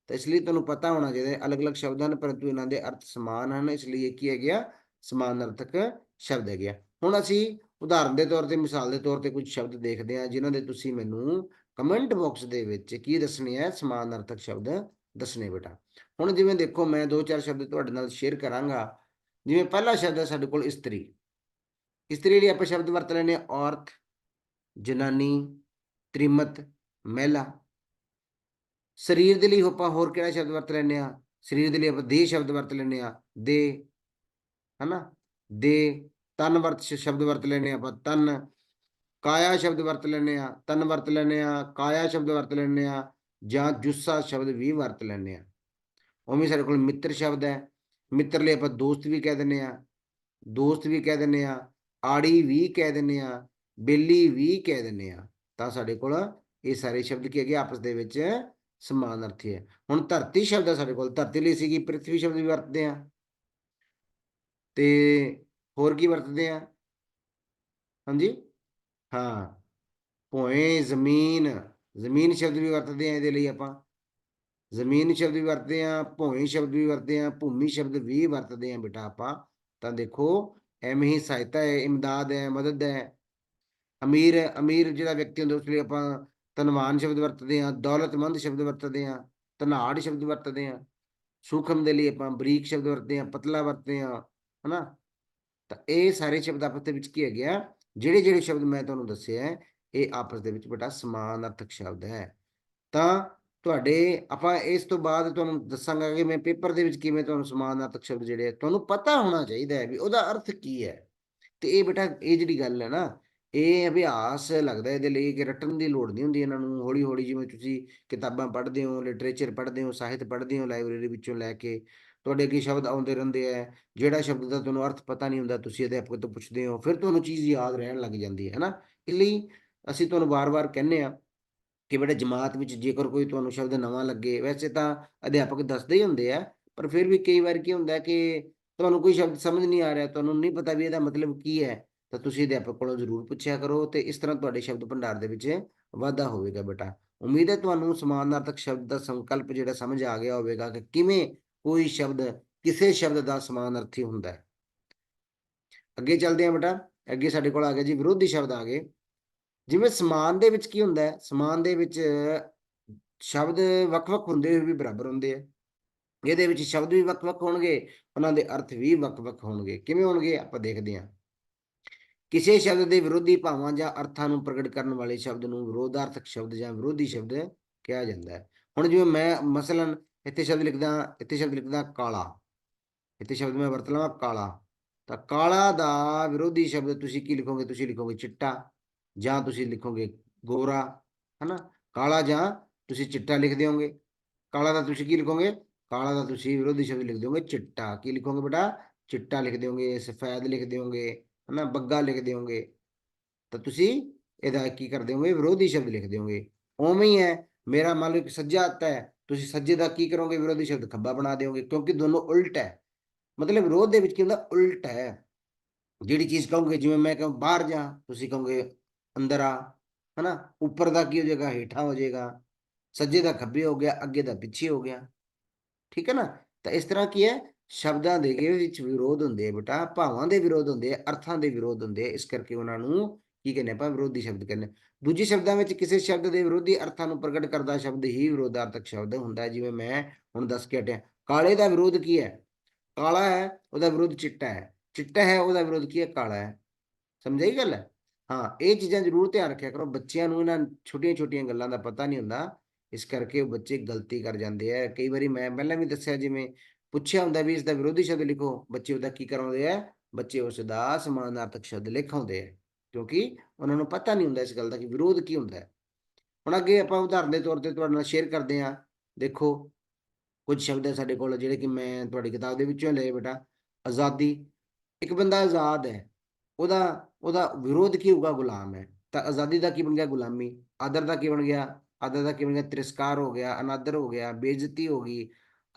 A: ਤਾਂ ਇਸ ਲਈ ਤੁਹਾਨੂੰ ਪਤਾ ਹੋਣਾ ਚਾਹੀਦਾ, ਅਲੱਗ-ਅਲੱਗ ਸ਼ਬਦ ਹਨ ਪਰੰਤੂ ਇਹਨਾਂ ਦੇ ਅਰਥ ਸਮਾਨ ਹਨ, ਇਸ ਲਈ ਇਹ ਕੀ ਹੈ ਗਿਆ ਸਮਾਨ ਅਰਥਕ ਸ਼ਬਦ ਹੈ ਗਿਆ ਹੁਣ ਅਸੀਂ ਉਦਾਹਰਨ ਦੇ ਤੌਰ ਤੇ, ਮਿਸਾਲ ਦੇ ਤੌਰ ਤੇ ਕੁਝ ਸ਼ਬਦ ਦੇਖਦੇ ਹਾਂ, ਜਿਨ੍ਹਾਂ ਦੇ ਤੁਸੀਂ ਮੈਨੂੰ ਕਮੈਂਟ ਬਾਕਸ ਦੇ ਵਿੱਚ ਕੀ ਦੱਸਣੇ ਹੈ ਸਮਾਨ ਅਰਥਕ ਸ਼ਬਦ ਦੱਸਣੇ ਬੇਟਾ। ਹੁਣ ਜਿਵੇਂ ਦੇਖੋ, ਮੈਂ ਦੋ ਚਾਰ ਸ਼ਬਦ ਤੁਹਾਡੇ ਨਾਲ ਸ਼ੇਅਰ ਕਰਾਂਗਾ। ਜਿਵੇਂ ਪਹਿਲਾ ਸ਼ਬਦ ਹੈ ਸਾਡੇ ਕੋਲ ਇਸਤਰੀ। ਇਸਤਰੀ ਲਈ ਆਪਾਂ ਸ਼ਬਦ ਵਰਤ ਲੈਂਦੇ ਹਾਂ, ਔਰਤ, ਜਨਾਨੀ, ਤ੍ਰਿਮਤ, ਮਹਿਲਾ। ਸਰੀਰ ਦੇ ਲਈ ਆਪਾਂ ਹੋਰ ਕਿਹੜਾ ਸ਼ਬਦ ਵਰਤ ਲੈਂਦੇ ਹਾਂ? ਸਰੀਰ ਦੇ ਲਈ ਆਪਾਂ ਦੇਹ ਸ਼ਬਦ ਵਰਤ ਲੈਂਦੇ ਹਾਂ, ਦੇ, ਹਨਾ? ਦੇ, ਤਨ ਵਰਤ ਸ਼ਬਦ ਵਰਤ ਲੈਂਦੇ ਹਾਂ ਆਪਾਂ, ਤਨ। ਕਾਇਆ ਸ਼ਬਦ ਵਰਤ ਲੈਂਦੇ ਹਾਂ, ਤਨ ਵਰਤ ਲੈਂਦੇ ਹਾਂ, ਕਾਇਆ ਸ਼ਬਦ ਵਰਤ ਲੈਂਦੇ ਹਾਂ, ਜਾਂ ਜੁੱਸਾ ਸ਼ਬਦ ਵੀ ਵਰਤ ਲੈਂਦੇ ਹਾਂ। ਉਵੇਂ ਸਾਡੇ ਕੋਲ ਮਿੱਤਰ ਸ਼ਬਦ ਹੈ। ਮਿੱਤਰ ਲਈ ਆਪਾਂ ਦੋਸਤ ਵੀ ਕਹਿ ਦਿੰਦੇ ਹਾਂ, ਦੋਸਤ ਵੀ ਕਹਿ ਦਿੰਦੇ ਆ ਆੜੀ ਵੀ ਕਹਿ ਦਿੰਦੇ ਆ ਬੇਲੀ ਵੀ ਕਹਿ ਦਿੰਦੇ ਆ ਤਾਂ ਸਾਡੇ ਕੋਲ ਇਹ ਸਾਰੇ ਸ਼ਬਦ ਕੀ ਹੈਗੇ? ਆਪਸ ਦੇ ਵਿੱਚ ਸਮਾਨ ਅਰਥੀ ਹੈ। ਹੁਣ ਧਰਤੀ ਸ਼ਬਦ ਹੈ ਸਾਡੇ ਕੋਲ, ਧਰਤੀ ਲਈ ਸੀਗੀ ਪ੍ਰithvi ਸ਼ਬਦ ਵੀ ਵਰਤਦੇ ਆ ਤੇ ਹੋਰ ਕੀ ਵਰਤਦੇ ਆ ਹਾਂਜੀ? ਹਾਂ, ਭੋਏ, ਜ਼ਮੀਨ ਜ਼ਮੀਨ ਸ਼ਬਦ ਵੀ ਵਰਤਦੇ ਆ ਇਹਦੇ ਲਈ ਆਪਾਂ। ਜ਼ਮੀਨ ਸ਼ਬਦ ਵੀ ਵਰਤਦੇ ਆ ਭੋਏ ਸ਼ਬਦ ਵੀ ਵਰਤਦੇ ਆ ਭੂਮੀ ਸ਼ਬਦ ਵੀ ਵਰਤਦੇ ਆ ਬੇਟਾ ਆਪਾਂ। ਤਾਂ ਦੇਖੋ ਐਵੇਂ ਹੀ ਸਹਾਇਤਾ ਹੈ, ਇਮਦਾਦ ਹੈ, ਮਦਦ ਹੈ। ਅਮੀਰ ਅਮੀਰ ਜਿਹੜਾ ਵਿਅਕਤੀ ਹੁੰਦਾ, ਉਸ ਲਈ ਆਪਾਂ ਧਨਵਾਨ ਸ਼ਬਦ ਵਰਤਦੇ ਹਾਂ, ਦੌਲਤਮੰਦ ਸ਼ਬਦ ਵਰਤਦੇ ਹਾਂ, ਧਨਾੜ ਸ਼ਬਦ ਵਰਤਦੇ ਹਾਂ। ਸੂਖਮ ਦੇ ਲਈ ਆਪਾਂ ਬਰੀਕ ਸ਼ਬਦ ਵਰਤਦੇ ਹਾਂ, ਪਤਲਾ ਵਰਤਦੇ ਹਾਂ, ਹਨਾ? ਤਾਂ ਇਹ ਸਾਰੇ ਸ਼ਬਦ ਆਪਸ ਦੇ ਵਿੱਚ ਕੀ ਹੈਗੇ ਆ? ਜਿਹੜੇ ਜਿਹੜੇ ਸ਼ਬਦ ਮੈਂ ਤੁਹਾਨੂੰ ਦੱਸਿਆ ਇਹ ਆਪਸ ਦੇ ਵਿੱਚ ਬੇਟਾ ਸਮਾਨ ਅਰਥਕ ਸ਼ਬਦ ਹੈ। ਤਾਂ ਤੁਹਾਡੇ ਆਪਾਂ ਇਸ ਤੋਂ ਬਾਅਦ ਤੁਹਾਨੂੰ ਦੱਸਾਂਗਾ ਕਿ ਮੈਂ ਪੇਪਰ ਦੇ ਵਿੱਚ ਕਿਵੇਂ ਤੁਹਾਨੂੰ ਸਮਾਨਾਰਥਕ ਸ਼ਬਦ ਜਿਹੜੇ ਆ, ਤੁਹਾਨੂੰ ਪਤਾ ਹੋਣਾ ਚਾਹੀਦਾ ਹੈ ਵੀ ਉਹਦਾ ਅਰਥ ਕੀ ਹੈ। ਤੇ ਇਹ ਬੇਟਾ ਇਹ ਜਿਹੜੀ ਗੱਲ ਹੈ ਨਾ ਇਹ ਅਭਿਆਸ ਲੱਗਦਾ ਇਹਦੇ ਲਈ ਕਿ ਰਟਣ ਦੀ ਲੋੜ ਨਹੀਂ ਹੁੰਦੀ ਇਹਨਾਂ ਨੂੰ। ਹੌਲੀ ਹੌਲੀ ਜਿਵੇਂ ਤੁਸੀਂ ਕਿਤਾਬਾਂ ਪੜ੍ਹਦੇ ਹੋ ਲਿਟਰੇਚਰ ਪੜ੍ਹਦੇ ਹੋ ਸਾਹਿਤ ਪੜ੍ਹਦੇ ਹੋ ਲਾਇਬ੍ਰੇਰੀ ਵਿੱਚੋਂ ਲੈ ਕੇ ਤੁਹਾਡੇ ਅੱਗੇ ਸ਼ਬਦ ਆਉਂਦੇ ਰਹਿੰਦੇ ਆ ਜਿਹੜਾ ਸ਼ਬਦ ਦਾ ਤੁਹਾਨੂੰ ਅਰਥ ਪਤਾ ਨਹੀਂ ਹੁੰਦਾ ਤੁਸੀਂ ਅਧਿਆਪਕ ਤੋਂ ਪੁੱਛਦੇ ਹੋ ਫਿਰ ਤੁਹਾਨੂੰ ਚੀਜ਼ ਯਾਦ ਰਹਿਣ ਲੱਗ ਜਾਂਦੀ ਹੈ ਨਾ? ਇਸ ਲਈ ਅਸੀਂ ਤੁਹਾਨੂੰ ਵਾਰ-ਵਾਰ ਕਹਿੰਦੇ ਆ ਕਿ ਬੇਟਾ ਜਮਾਤ ਵਿੱਚ ਜੇਕਰ ਕੋਈ ਤੁਹਾਨੂੰ ਸ਼ਬਦ ਨਵਾਂ ਲੱਗੇ, ਵੈਸੇ ਤਾਂ ਅਧਿਆਪਕ ਦੱਸਦੇ ਹੀ ਹੁੰਦੇ ਆ, ਪਰ ਫਿਰ ਵੀ ਕਈ ਵਾਰ ਕੀ ਹੁੰਦਾ ਕਿ ਤੁਹਾਨੂੰ ਕੋਈ ਸ਼ਬਦ ਸਮਝ ਨਹੀਂ ਆ ਰਿਹਾ, ਤੁਹਾਨੂੰ ਨਹੀਂ ਪਤਾ ਵੀ ਇਹਦਾ ਮਤਲਬ ਕੀ ਹੈ, ਤਾਂ ਤੁਸੀਂ ਅਧਿਆਪਕ ਕੋਲੋਂ ਜ਼ਰੂਰ ਪੁੱਛਿਆ ਕਰੋ ਤੇ ਇਸ ਤਰ੍ਹਾਂ ਤੁਹਾਡੇ ਸ਼ਬਦ ਭੰਡਾਰ ਦੇ ਵਿੱਚ ਵਾਧਾ ਹੋਵੇਗਾ ਬੇਟਾ। ਉਮੀਦ ਹੈ ਤੁਹਾਨੂੰ ਸਮਾਨਾਰਥਕ ਸ਼ਬਦ ਦਾ ਸੰਕਲਪ ਜਿਹੜਾ ਸਮਝ ਆ ਗਿਆ ਹੋਵੇਗਾ ਕਿ ਕਿਵੇਂ ਕੋਈ ਸ਼ਬਦ, ਕਿਸੇ ਸ਼ਬਦ ਦਾ ਸਮਾਨਾਰਥੀ ਹੁੰਦਾ ਹੈ। ਅੱਗੇ ਚੱਲਦੇ ਹਾਂ ਬੇਟਾ, ਅੱਗੇ ਸਾਡੇ ਕੋਲ ਆ ਗਿਆ ਜੀ ਵਿਰੋਧੀ ਸ਼ਬਦ ਆ ਗਏ। ਜਿਵੇਂ ਸਮਾਨ ਦੇ ਵਿੱਚ ਕੀ ਹੁੰਦਾ ਹੈ? ਸਮਾਨ ਦੇ ਵਿੱਚ ਸ਼ਬਦ ਵੱਖ-ਵੱਖ ਹੁੰਦੇ ਹੋਏ ਵੀ ਬਰਾਬਰ ਹੁੰਦੇ ਆ। ਇਹਦੇ ਵਿੱਚ ਸ਼ਬਦ ਵੀ ਵੱਖ-ਵੱਖ ਹੋਣਗੇ, ਉਹਨਾਂ ਦੇ ਅਰਥ ਵੀ ਵੱਖ-ਵੱਖ ਹੋਣਗੇ। ਕਿਵੇਂ ਹੋਣਗੇ? ਆਪਾਂ ਦੇਖਦੇ ਹਾਂ। ਕਿਸੇ ਸ਼ਬਦ ਦੇ ਵਿਰੋਧੀ ਭਾਵਾਂ ਜਾਂ ਅਰਥਾਂ ਨੂੰ ਪ੍ਰਗਟ ਕਰਨ ਵਾਲੇ ਸ਼ਬਦ ਨੂੰ ਵਿਰੋਧਾਰਥਕ ਸ਼ਬਦ ਜਾਂ ਵਿਰੋਧੀ ਸ਼ਬਦ ਕਿਹਾ ਜਾਂਦਾ ਹੈ। ਹੁਣ ਜਿਵੇਂ ਮੈਂ ਮਸਲਨ, ਇੱਥੇ ਸ਼ਬਦ ਲਿਖਦਾ, ਇੱਥੇ ਸ਼ਬਦ ਲਿਖਦਾ ਕਾਲਾ। ਇੱਥੇ ਸ਼ਬਦ ਮੈਂ ਵਰਤ ਲਵਾਂ ਕਾਲਾ। ਤਾਂ ਕਾਲਾ ਦਾ ਵਿਰੋਧੀ ਸ਼ਬਦ ਤੁਸੀਂ ਕੀ ਲਿਖੋਗੇ? ਤੁਸੀਂ ਲਿਖੋਗੇ ਚਿੱਟਾ। ਜਾਂ ਤੁਸੀਂ ਲਿਖੋਗੇ ਗੋਰਾ, ਹਨਾ? ਕਾਲਾ ਜਾਂ ਤੁਸੀਂ ਚਿੱਟਾ ਲਿਖ ਦਿਓਗੇ। ਕਾਲਾ ਦਾ ਤੁਸੀਂ ਕੀ ਲਿਖੋਗੇ? ਕਾਲਾ ਦਾ ਤੁਸੀਂ ਵਿਰੋਧੀ ਸ਼ਬਦ ਲਿਖ ਦਿਓਗੇ, ਚਿੱਟਾ। ਕੀ ਲਿਖੋਗੇ ਬੇਟਾ? ਚਿੱਟਾ ਲਿਖ ਦਿਓਗੇ, ਸਫੈਦ ਲਿਖ ਦਿਓਗੇ, ਹਨਾ? ਬੱਗਾ ਲਿਖ ਦਿਓਗੇ। ਤਾਂ ਤੁਸੀਂ ਇਹਦਾ ਕੀ ਕਰ ਦਿਓਗੇ? ਵਿਰੋਧੀ ਸ਼ਬਦ ਲਿਖ ਦਿਓਗੇ। ਉਵੇਂ ਹੀ ਹੈ। ਮੇਰਾ ਮੰਨ ਲਓ ਇੱਕ ਸੱਜਾ ਹੱਥ ਹੈ। ਤੁਸੀਂ ਸੱਜੇ ਦਾ ਕੀ ਕਰੋਗੇ? ਵਿਰੋਧੀ ਸ਼ਬਦ ਖੱਬਾ ਬਣਾ ਦਿਓਗੇ, ਕਿਉਂਕਿ ਦੋਨੋਂ ਉਲਟ ਹੈ। ਮਤਲਬ ਵਿਰੋਧ ਦੇ ਵਿੱਚ ਕੀ ਹੁੰਦਾ? ਉਲਟ ਹੈ। ਜਿਹੜੀ ਚੀਜ਼ ਕਹੋਗੇ, ਜਿਵੇਂ ਮੈਂ ਕਹਾਂ, ਬਾਹਰ ਜਾ, ਤੁਸੀਂ ਕਹੋਗੇ ਅੰਦਰ ਆ, ਹਨਾ? ਉੱਪਰ ਦਾ ਕੀ ਹੋ ਜਾਏਗਾ? ਹੇਠਾਂ ਹੋ ਜਾਏਗਾ। ਸੱਜੇ ਦਾ ਖੱਬੇ ਹੋ ਗਿਆ, ਅੱਗੇ ਦਾ ਪਿੱਛੇ ਹੋ ਗਿਆ। ਠੀਕ ਹੈ ਨਾ? ਤਾਂ ਇਸ ਤਰ੍ਹਾਂ ਕੀ ਹੈ? ਸ਼ਬਦਾਂ ਦੇ ਵਿੱਚ ਵਿਰੋਧ ਹੁੰਦੇ ਆ ਬੇਟਾ, ਭਾਵਾਂ ਦੇ ਵਿਰੋਧ ਹੁੰਦੇ ਆ, ਅਰਥਾਂ ਦੇ ਵਿਰੋਧ ਹੁੰਦੇ ਆ। ਇਸ ਕਰਕੇ ਉਹਨਾਂ ਨੂੰ ਕੀ ਕਹਿੰਦੇ ਆਪਾਂ? ਵਿਰੋਧੀ ਸ਼ਬਦ ਕਹਿੰਦੇ ਦੂਜੇ ਸ਼ਬਦਾਂ ਵਿੱਚ ਕਿਸੇ ਸ਼ਬਦ ਦੇ ਵਿਰੋਧੀ ਅਰਥਾਂ ਨੂੰ ਪ੍ਰਗਟ ਕਰਦਾ ਸ਼ਬਦ ਹੀ ਵਿਰੋਧਾਰਥਕ ਸ਼ਬਦ ਹੁੰਦਾ ਜਿਵੇਂ ਮੈਂ ਹੁਣ ਦੱਸ ਕੇ ਹਟਿਆ। ਕਾਲੇ ਦਾ ਵਿਰੋਧ ਕੀ ਹੈ? ਕਾਲਾ ਹੈ, ਉਹਦਾ ਵਿਰੋਧ ਚਿੱਟਾ ਹੈ। ਚਿੱਟਾ ਹੈ, ਉਹਦਾ ਵਿਰੋਧ ਕੀ ਹੈ? ਕਾਲਾ ਹੈ। ਸਮਝਾਈ ਗੱਲ? ਹੈ ਹਾਂ, ਇਹ ਚੀਜ਼ਾਂ ਜ਼ਰੂਰ ਧਿਆਨ ਰੱਖਿਆ ਕਰੋ। ਬੱਚਿਆਂ ਨੂੰ ਇਹਨਾਂ ਛੋਟੀਆਂ-ਛੋਟੀਆਂ ਗੱਲਾਂ ਦਾ ਪਤਾ ਨਹੀਂ ਹੁੰਦਾ। ਇਸ ਕਰਕੇ ਉਹ ਬੱਚੇ ਗਲਤੀ ਕਰ ਜਾਂਦੇ ਆ। ਕਈ ਵਾਰੀ ਮੈਂ ਪਹਿਲਾਂ ਵੀ ਦੱਸਿਆ, ਜਿਵੇਂ ਪੁੱਛਿਆ ਹੁੰਦਾ ਵੀ ਇਸ ਦਾ ਵਿਰੋਧੀ ਸ਼ਬਦ ਲਿਖੋ। ਬੱਚੇ ਉਹਦਾ ਕੀ ਕਰਾਉਂਦੇ ਆ? ਬੱਚੇ ਉਸ ਦਾ ਸਮਾਨਾਰਥਕ ਸ਼ਬਦ ਲਿਖਾਉਂਦੇ ਆ। ਕਿਉਂਕਿ ਉਹਨਾਂ ਨੂੰ ਪਤਾ ਨਹੀਂ ਹੁੰਦਾ ਇਸ ਗੱਲ ਦਾ ਕਿ ਵਿਰੋਧ ਕੀ ਹੁੰਦਾ ਹੈ। ਹੁਣ ਅੱਗੇ ਆਪਾਂ ਉਦਾਹਰਨ ਦੇ ਤੌਰ ਤੇ ਤੁਹਾਡੇ ਨਾਲ ਸ਼ੇਅਰ ਕਰਦੇ ਹਾਂ। ਦੇਖੋ, ਕੁਝ ਸ਼ਬਦ ਹੈ ਸਾਡੇ ਕੋਲ ਜਿਹੜੇ ਕਿ ਮੈਂ ਤੁਹਾਡੀ ਕਿਤਾਬ ਦੇ ਵਿੱਚੋਂ ਲਏ ਬੇਟਾ। ਆਜ਼ਾਦੀ। ਇੱਕ ਬੰਦਾ ਆਜ਼ਾਦ ਹੈ। ਉਹਦਾ ਉਹਦਾ ਵਿਰੋਧ ਕੀ ਹੋਊਗਾ? ਗੁਲਾਮ ਹੈ। ਤਾਂ ਆਜ਼ਾਦੀ ਦਾ ਕੀ ਬਣ ਗਿਆ? ਗੁਲਾਮੀ। ਆਦਰ ਦਾ ਕੀ ਬਣ ਗਿਆ? ਆਦਰ ਦਾ ਕੀ ਬਣ ਗਿਆ? ਤਿਰਸਕਾਰ ਹੋ ਗਿਆ, ਅਨਾਦਰ ਹੋ ਗਿਆ, ਬੇਇੱਜ਼ਤੀ ਹੋ ਗਈ,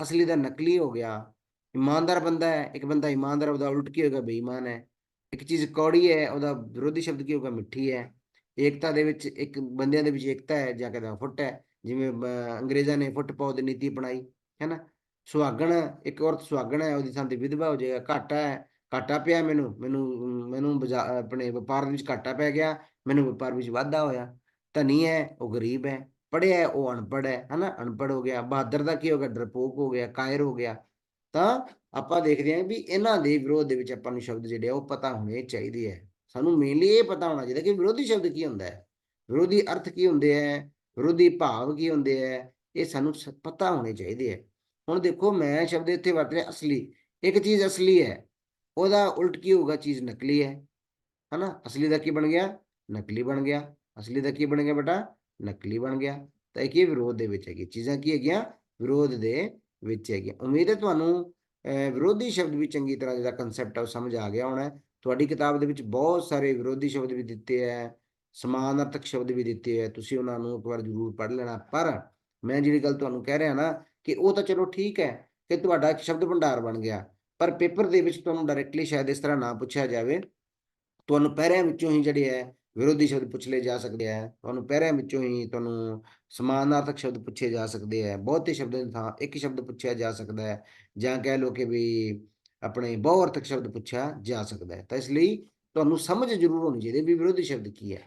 A: ਅਸਲੀ ਦਾ ਨਕਲੀ ਹੋ ਗਿਆ। ਇਮਾਨਦਾਰ ਬੰਦਾ ਹੈ, ਇੱਕ ਬੰਦਾ ਇਮਾਨਦਾਰ, ਉਹਦਾ ਉਲਟ ਕੀ ਹੋਏਗਾ? ਬੇਈਮਾਨ ਹੈ। ਇੱਕ ਚੀਜ਼ ਕੌੜੀ ਹੈ, ਉਹਦਾ ਵਿਰੋਧੀ ਸ਼ਬਦ ਕੀ ਹੋਗਾ ਮਿੱਠੀ ਹੈ। ਏਕਤਾ ਦੇ ਵਿੱਚ ਇੱਕ ਬੰਦਿਆਂ ਦੇ ਵਿੱਚ ਏਕਤਾ ਹੈ, ਜਾਂ ਕਹਿੰਦਾ ਫੁੱਟ ਹੈ। ਜਿਵੇਂ ਅੰਗਰੇਜ਼ਾਂ ਨੇ ਫੁੱਟ ਪਾਉ ਦੀ ਨੀਤੀ ਅਪਣਾਈ, ਹੈ ਨਾ? ਸੁਹਾਗਣ, ਇੱਕ ਔਰਤ ਸੁਹਾਗਣ ਹੈ, ਉਹਦੀ ਥਾਂ ਤੇ ਵਿਧਵਾ ਹੋ ਜਾਏਗਾ, ਘਾਟਾ ਹੈ। ਘਾਟਾ ਪਿਆ ਮੈਨੂੰ ਮੈਨੂੰ ਮੈਨੂੰ ਬਾਜ਼ਾ- ਆਪਣੇ ਵਪਾਰ ਵਿੱਚ ਘਾਟਾ ਪੈ ਗਿਆ, ਮੈਨੂੰ ਵਪਾਰ ਵਿੱਚ ਵਾਧਾ ਹੋਇਆ। ਧਨੀ ਹੈ, ਉਹ ਗਰੀਬ ਹੈ, ਪੜ੍ਹਿਆ ਹੈ, ਉਹ ਅਨਪੜ੍ਹ ਹੈ, ਹਨਾ? ਅਨਪੜ੍ਹ ਹੋ ਗਿਆ, ਬਹਾਦਰ ਦਾ ਕੀ ਹੋ ਗਿਆ? ਡਰਪੋਕ ਹੋ ਗਿਆ, ਕਾਇਰ ਹੋ ਗਿਆ। ਤਾਂ ਆਪਾਂ ਦੇਖਦੇ ਹਾਂ ਵੀ ਇਹਨਾਂ ਦੇ ਵਿਰੋਧ ਦੇ ਵਿੱਚ ਆਪਾਂ ਨੂੰ ਸ਼ਬਦ ਜਿਹੜੇ ਆ, ਉਹ ਪਤਾ ਹੋਣੇ ਚਾਹੀਦੇ ਹੈ। ਸਾਨੂੰ ਮੇਨਲੀ ਇਹ ਪਤਾ ਹੋਣਾ ਚਾਹੀਦਾ ਕਿ ਵਿਰੋਧੀ ਸ਼ਬਦ ਕੀ ਹੁੰਦਾ ਹੈ? ਵਿਰੋਧੀ ਅਰਥ ਕੀ ਹੁੰਦੇ ਹੈ? ਵਿਰੋਧੀ ਭਾਵ ਕੀ ਹੁੰਦੇ ਹੈ? ਇਹ ਸਾਨੂੰ ਸ- ਪਤਾ ਹੋਣੇ ਚਾਹੀਦੇ ਹੈ। ਹੁਣ ਦੇਖੋ, ਮੈਂ ਸ਼ਬਦ ਇੱਥੇ ਵਰਤ ਰਿਹਾ ਅਸਲੀ। ਇੱਕ ਚੀਜ਼ ਅਸਲੀ ਹੈ। ਉਹਦਾ ਉਲਟ ਕੀ ਹੋਊਗਾ, ਚੀਜ਼ ਨਕਲੀ ਹੈ, ਹਨਾ? ਅਸਲੀ ਦਾ ਕੀ ਬਣ ਗਿਆ? ਨਕਲੀ ਬਣ ਗਿਆ। ਅਸਲੀ ਦਾ ਕੀ ਬਣ ਗਿਆ ਬੇਟਾ? ਨਕਲੀ ਬਣ ਗਿਆ। ਤਾਂ ਇਹ ਕੀ ਵਿਰੋਧ ਦੇ ਵਿੱਚ ਹੈਗੀ। ਚੀਜ਼ਾਂ ਕੀ ਹੈਗੀਆਂ? ਵਿਰੋਧ ਦੇ ਵਿੱਚ ਹੈਗੀਆਂ। ਉਮੀਦ ਹੈ ਤੁਹਾਨੂੰ ਵਿਰੋਧੀ ਸ਼ਬਦ ਵੀ ਚੰਗੀ ਤਰ੍ਹਾਂ ਜਿਹੜਾ ਕਨਸੈਪਟ ਹੈ ਉਹ ਸਮਝ ਆ ਗਿਆ ਹੋਣਾ ਤੁਹਾਡੀ ਕਿਤਾਬ ਦੇ ਵਿੱਚ ਬਹੁਤ ਸਾਰੇ ਵਿਰੋਧੀ ਸ਼ਬਦ ਵੀ ਦਿੱਤੇ ਹੈ, ਸਮਾਨਾਰਥਕ ਸ਼ਬਦ ਵੀ ਦਿੱਤੇ ਹੈ। ਤੁਸੀਂ ਉਹਨਾਂ ਨੂੰ ਇੱਕ ਵਾਰ ਜ਼ਰੂਰ ਪੜ੍ਹ ਲੈਣਾ। ਪਰ ਮੈਂ ਜਿਹੜੀ ਗੱਲ ਤੁਹਾਨੂੰ ਕਹਿ ਰਿਹਾ ਨਾ, ਕਿ ਉਹ ਤਾਂ ਚਲੋ ਠੀਕ ਹੈ ਕਿ ਤੁਹਾਡਾ ਇੱਕ ਸ਼ਬਦ ਭੰਡਾਰ ਬਣ ਗਿਆ। ਪਰ ਪੇਪਰ ਦੇ ਵਿੱਚ ਤੁਹਾਨੂੰ ਡਾਇਰੈਕਟਲੀ ਸ਼ਾਇਦ ਇਸ ਤਰ੍ਹਾਂ ਨਾ ਪੁੱਛਿਆ ਜਾਵੇ। ਤੁਹਾਨੂੰ ਪਹਿਰਿਆਂ ਵਿੱਚੋਂ ਹੀ ਜਿਹੜੇ ਹੈ, ਵਿਰੋਧੀ ਸ਼ਬਦ ਪੁੱਛ ਲਏ ਜਾ ਸਕਦੇ ਹੈ। ਤੁਹਾਨੂੰ ਪਹਿਰਿਆਂ ਵਿੱਚੋਂ ਹੀ ਤੁਹਾਨੂੰ ਸਮਾਨਾਰਥਕ ਸ਼ਬਦ ਪੁੱਛੇ ਜਾ ਸਕਦੇ ਹੈ। ਬਹੁਤੇ ਸ਼ਬਦਾਂ ਦੀ ਥਾਂ ਇੱਕ ਸ਼ਬਦ ਪੁੱਛਿਆ ਜਾ ਸਕਦਾ ਹੈ ਜਾਂ ਕਹਿ ਲਓ ਕਿ ਵੀ ਆਪਣੇ ਬਹੁਅਰਥਕ ਸ਼ਬਦ ਪੁੱਛਿਆ ਜਾ ਸਕਦਾ ਹੈ। ਤਾਂ ਇਸ ਲਈ ਤੁਹਾਨੂੰ ਸਮਝ ਜ਼ਰੂਰ ਹੋਣੀ ਚਾਹੀਦੀ ਵੀ ਵਿਰੋਧੀ ਸ਼ਬਦ ਕੀ ਹੈ।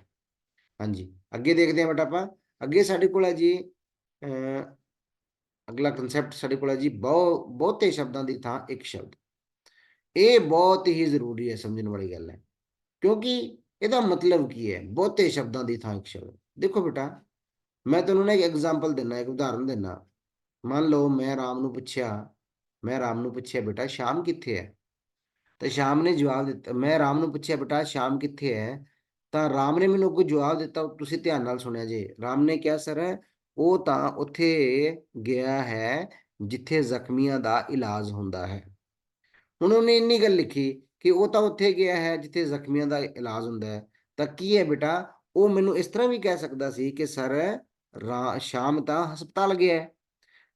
A: ਹਾਂਜੀ, ਅੱਗੇ ਦੇਖਦੇ ਹਾਂ ਬੇਟਾ ਆਪਾਂ ਅੱਗੇ ਸਾਡੇ ਕੋਲ ਹੈ ਜੀ ਅਗਲਾ ਕਨਸੈਪਟ ਸਾਡੇ ਕੋਲ ਹੈ ਜੀ, ਬਹੁ, ਬਹੁਤੇ ਸ਼ਬਦਾਂ ਦੀ ਥਾਂ ਇੱਕ ਸ਼ਬਦ। ਇਹ ਬਹੁਤ ਹੀ ਜ਼ਰੂਰੀ ਹੈ ਸਮਝਣ ਵਾਲੀ ਗੱਲ ਹੈ। ਕਿਉਂਕਿ ਇਹਦਾ ਮਤਲਬ ਕੀ ਹੈ? ਬਹੁਤੇ ਸ਼ਬਦਾਂ ਦੀ ਥਾਂ ਇੱਕ ਸ਼ਬਦ। ਦੇਖੋ ਬੇਟਾ, ਮੈਂ ਤੁਹਾਨੂੰ ਨਾ ਇੱਕ ਐਗਜ਼ਾਮਪਲ ਦਿੰਨਾ ਇੱਕ ਉਦਾਹਰਨ ਦਿੰਨਾ ਮੰਨ ਲਓ ਮੈਂ ਰਾਮ ਨੂੰ ਪੁੱਛਿਆ, ਮੈਂ ਰਾਮ ਨੂੰ ਪੁੱਛਿਆ, ਬੇਟਾ, ਸ਼ਾਮ ਕਿੱਥੇ ਹੈ? ਤੇ ਸ਼ਾਮ ਨੇ ਜਵਾਬ ਦਿੱਤਾ, ਮੈਂ ਰਾਮ ਨੂੰ ਪੁੱਛਿਆ, ਬੇਟਾ, ਸ਼ਾਮ ਕਿੱਥੇ ਹੈ? ਤਾਂ ਰਾਮ ਨੇ ਮੈਨੂੰ ਕੋਈ ਜਵਾਬ ਦਿੱਤਾ, ਤੁਸੀਂ ਧਿਆਨ ਨਾਲ ਸੁਣਿਆ ਜੇ। ਰਾਮ ਨੇ ਕਿਹਾ, ਸਰ, ਉਹ ਤਾਂ ਉੱਥੇ ਗਿਆ ਹੈ ਜਿੱਥੇ ਜ਼ਖਮੀਆਂ ਦਾ ਇਲਾਜ ਹੁੰਦਾ ਹੈ। ਹੁਣ ਉਹਨੇ ਇੰਨੀ ਗੱਲ ਲਿਖੀ ਕਿ ਉਹ ਤਾਂ ਉੱਥੇ ਗਿਆ ਹੈ ਜਿੱਥੇ ਜ਼ਖਮੀਆਂ ਦਾ ਇਲਾਜ ਹੁੰਦਾ ਹੈ। ਤਾਂ ਕੀ ਹੈ ਬੇਟਾ? ਉਹ ਮੈਨੂੰ ਇਸ ਤਰ੍ਹਾਂ ਵੀ ਕਹਿ ਸਕਦਾ ਸੀ ਕਿ ਸਰ, ਰਾ- ਸ਼ਾਮ ਤਾਂ ਹਸਪਤਾਲ ਗਿਆ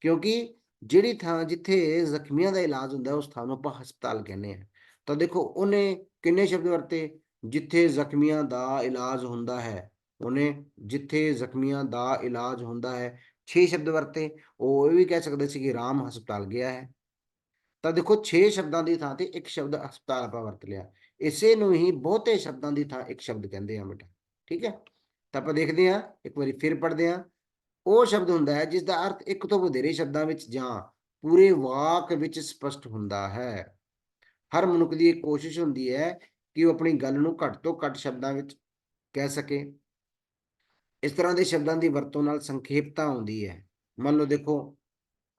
A: ਕਿਉਂਕਿ ਜਿਹੜੀ ਥਾਂ ਜਿੱਥੇ ਜ਼ਖਮੀਆਂ ਦਾ ਇਲਾਜ ਹੁੰਦਾ ਉਸ ਥਾਂ ਨੂੰ ਆਪਾਂ ਹਸਪਤਾਲ ਕਹਿੰਦੇ ਆ ਤਾਂ ਦੇਖੋ, ਉਹਨੇ ਕਿੰਨੇ ਸ਼ਬਦ ਵਰਤੇ? ਜਿੱਥੇ ਜ਼ਖਮੀਆਂ ਦਾ ਇਲਾਜ ਹੁੰਦਾ ਹੈ, ਉਹਨੇ ਜਿੱਥੇ ਜ਼ਖਮੀਆਂ ਦਾ ਇਲਾਜ ਹੁੰਦਾ ਹੈ 6 ਸ਼ਬਦ ਵਰਤੇ। ਉਹ ਇਹ ਵੀ ਕਹਿ ਸਕਦੇ ਸੀ ਕਿ ਰਾਮ ਹਸਪਤਾਲ ਗਿਆ ਹੈ। ਤਾਂ ਦੇਖੋ 6 ਸ਼ਬਦਾਂ ਦੀ ਥਾਂ ਤੇ ਇੱਕ ਸ਼ਬਦ ਹਸਪਤਾਲ ਆਪਾਂ ਵਰਤ ਲਿਆ। ਇਸੇ ਨੂੰ ਹੀ ਬਹੁਤੇ ਸ਼ਬਦਾਂ ਦੀ ਥਾਂ ਇੱਕ ਸ਼ਬਦ ਕਹਿੰਦੇ ਆ ਬੇਟਾ, ਠੀਕ ਹੈ? ਤਾਂ ਆਪਾਂ ਦੇਖਦੇ ਹਾਂ, ਇੱਕ ਵਾਰੀ ਫਿਰ ਪੜ੍ਹਦੇ ਹਾਂ। ਉਹ ਸ਼ਬਦ ਹੁੰਦਾ ਹੈ ਜਿਸ ਦਾ ਅਰਥ ਇੱਕ ਤੋਂ ਵਧੇਰੇ ਸ਼ਬਦਾਂ ਵਿੱਚ ਜਾਂ ਪੂਰੇ ਵਾਕ ਵਿੱਚ ਸਪਸ਼ਟ ਹੁੰਦਾ ਹੈ। ਹਰ ਮਨੁੱਖ ਦੀ ਇਹ ਕੋਸ਼ਿਸ਼ ਹੁੰਦੀ ਹੈ ਕਿ ਉਹ ਆਪਣੀ ਗੱਲ ਨੂੰ ਘੱਟ ਤੋਂ ਘੱਟ ਸ਼ਬਦਾਂ ਵਿੱਚ ਕਹਿ ਸਕੇ। ਇਸ ਤਰ੍ਹਾਂ ਦੇ ਸ਼ਬਦਾਂ ਦੀ ਵਰਤੋਂ ਨਾਲ ਸੰਖੇਪਤਾ ਆਉਂਦੀ ਹੈ। ਮੰਨ ਲਓ ਦੇਖੋ,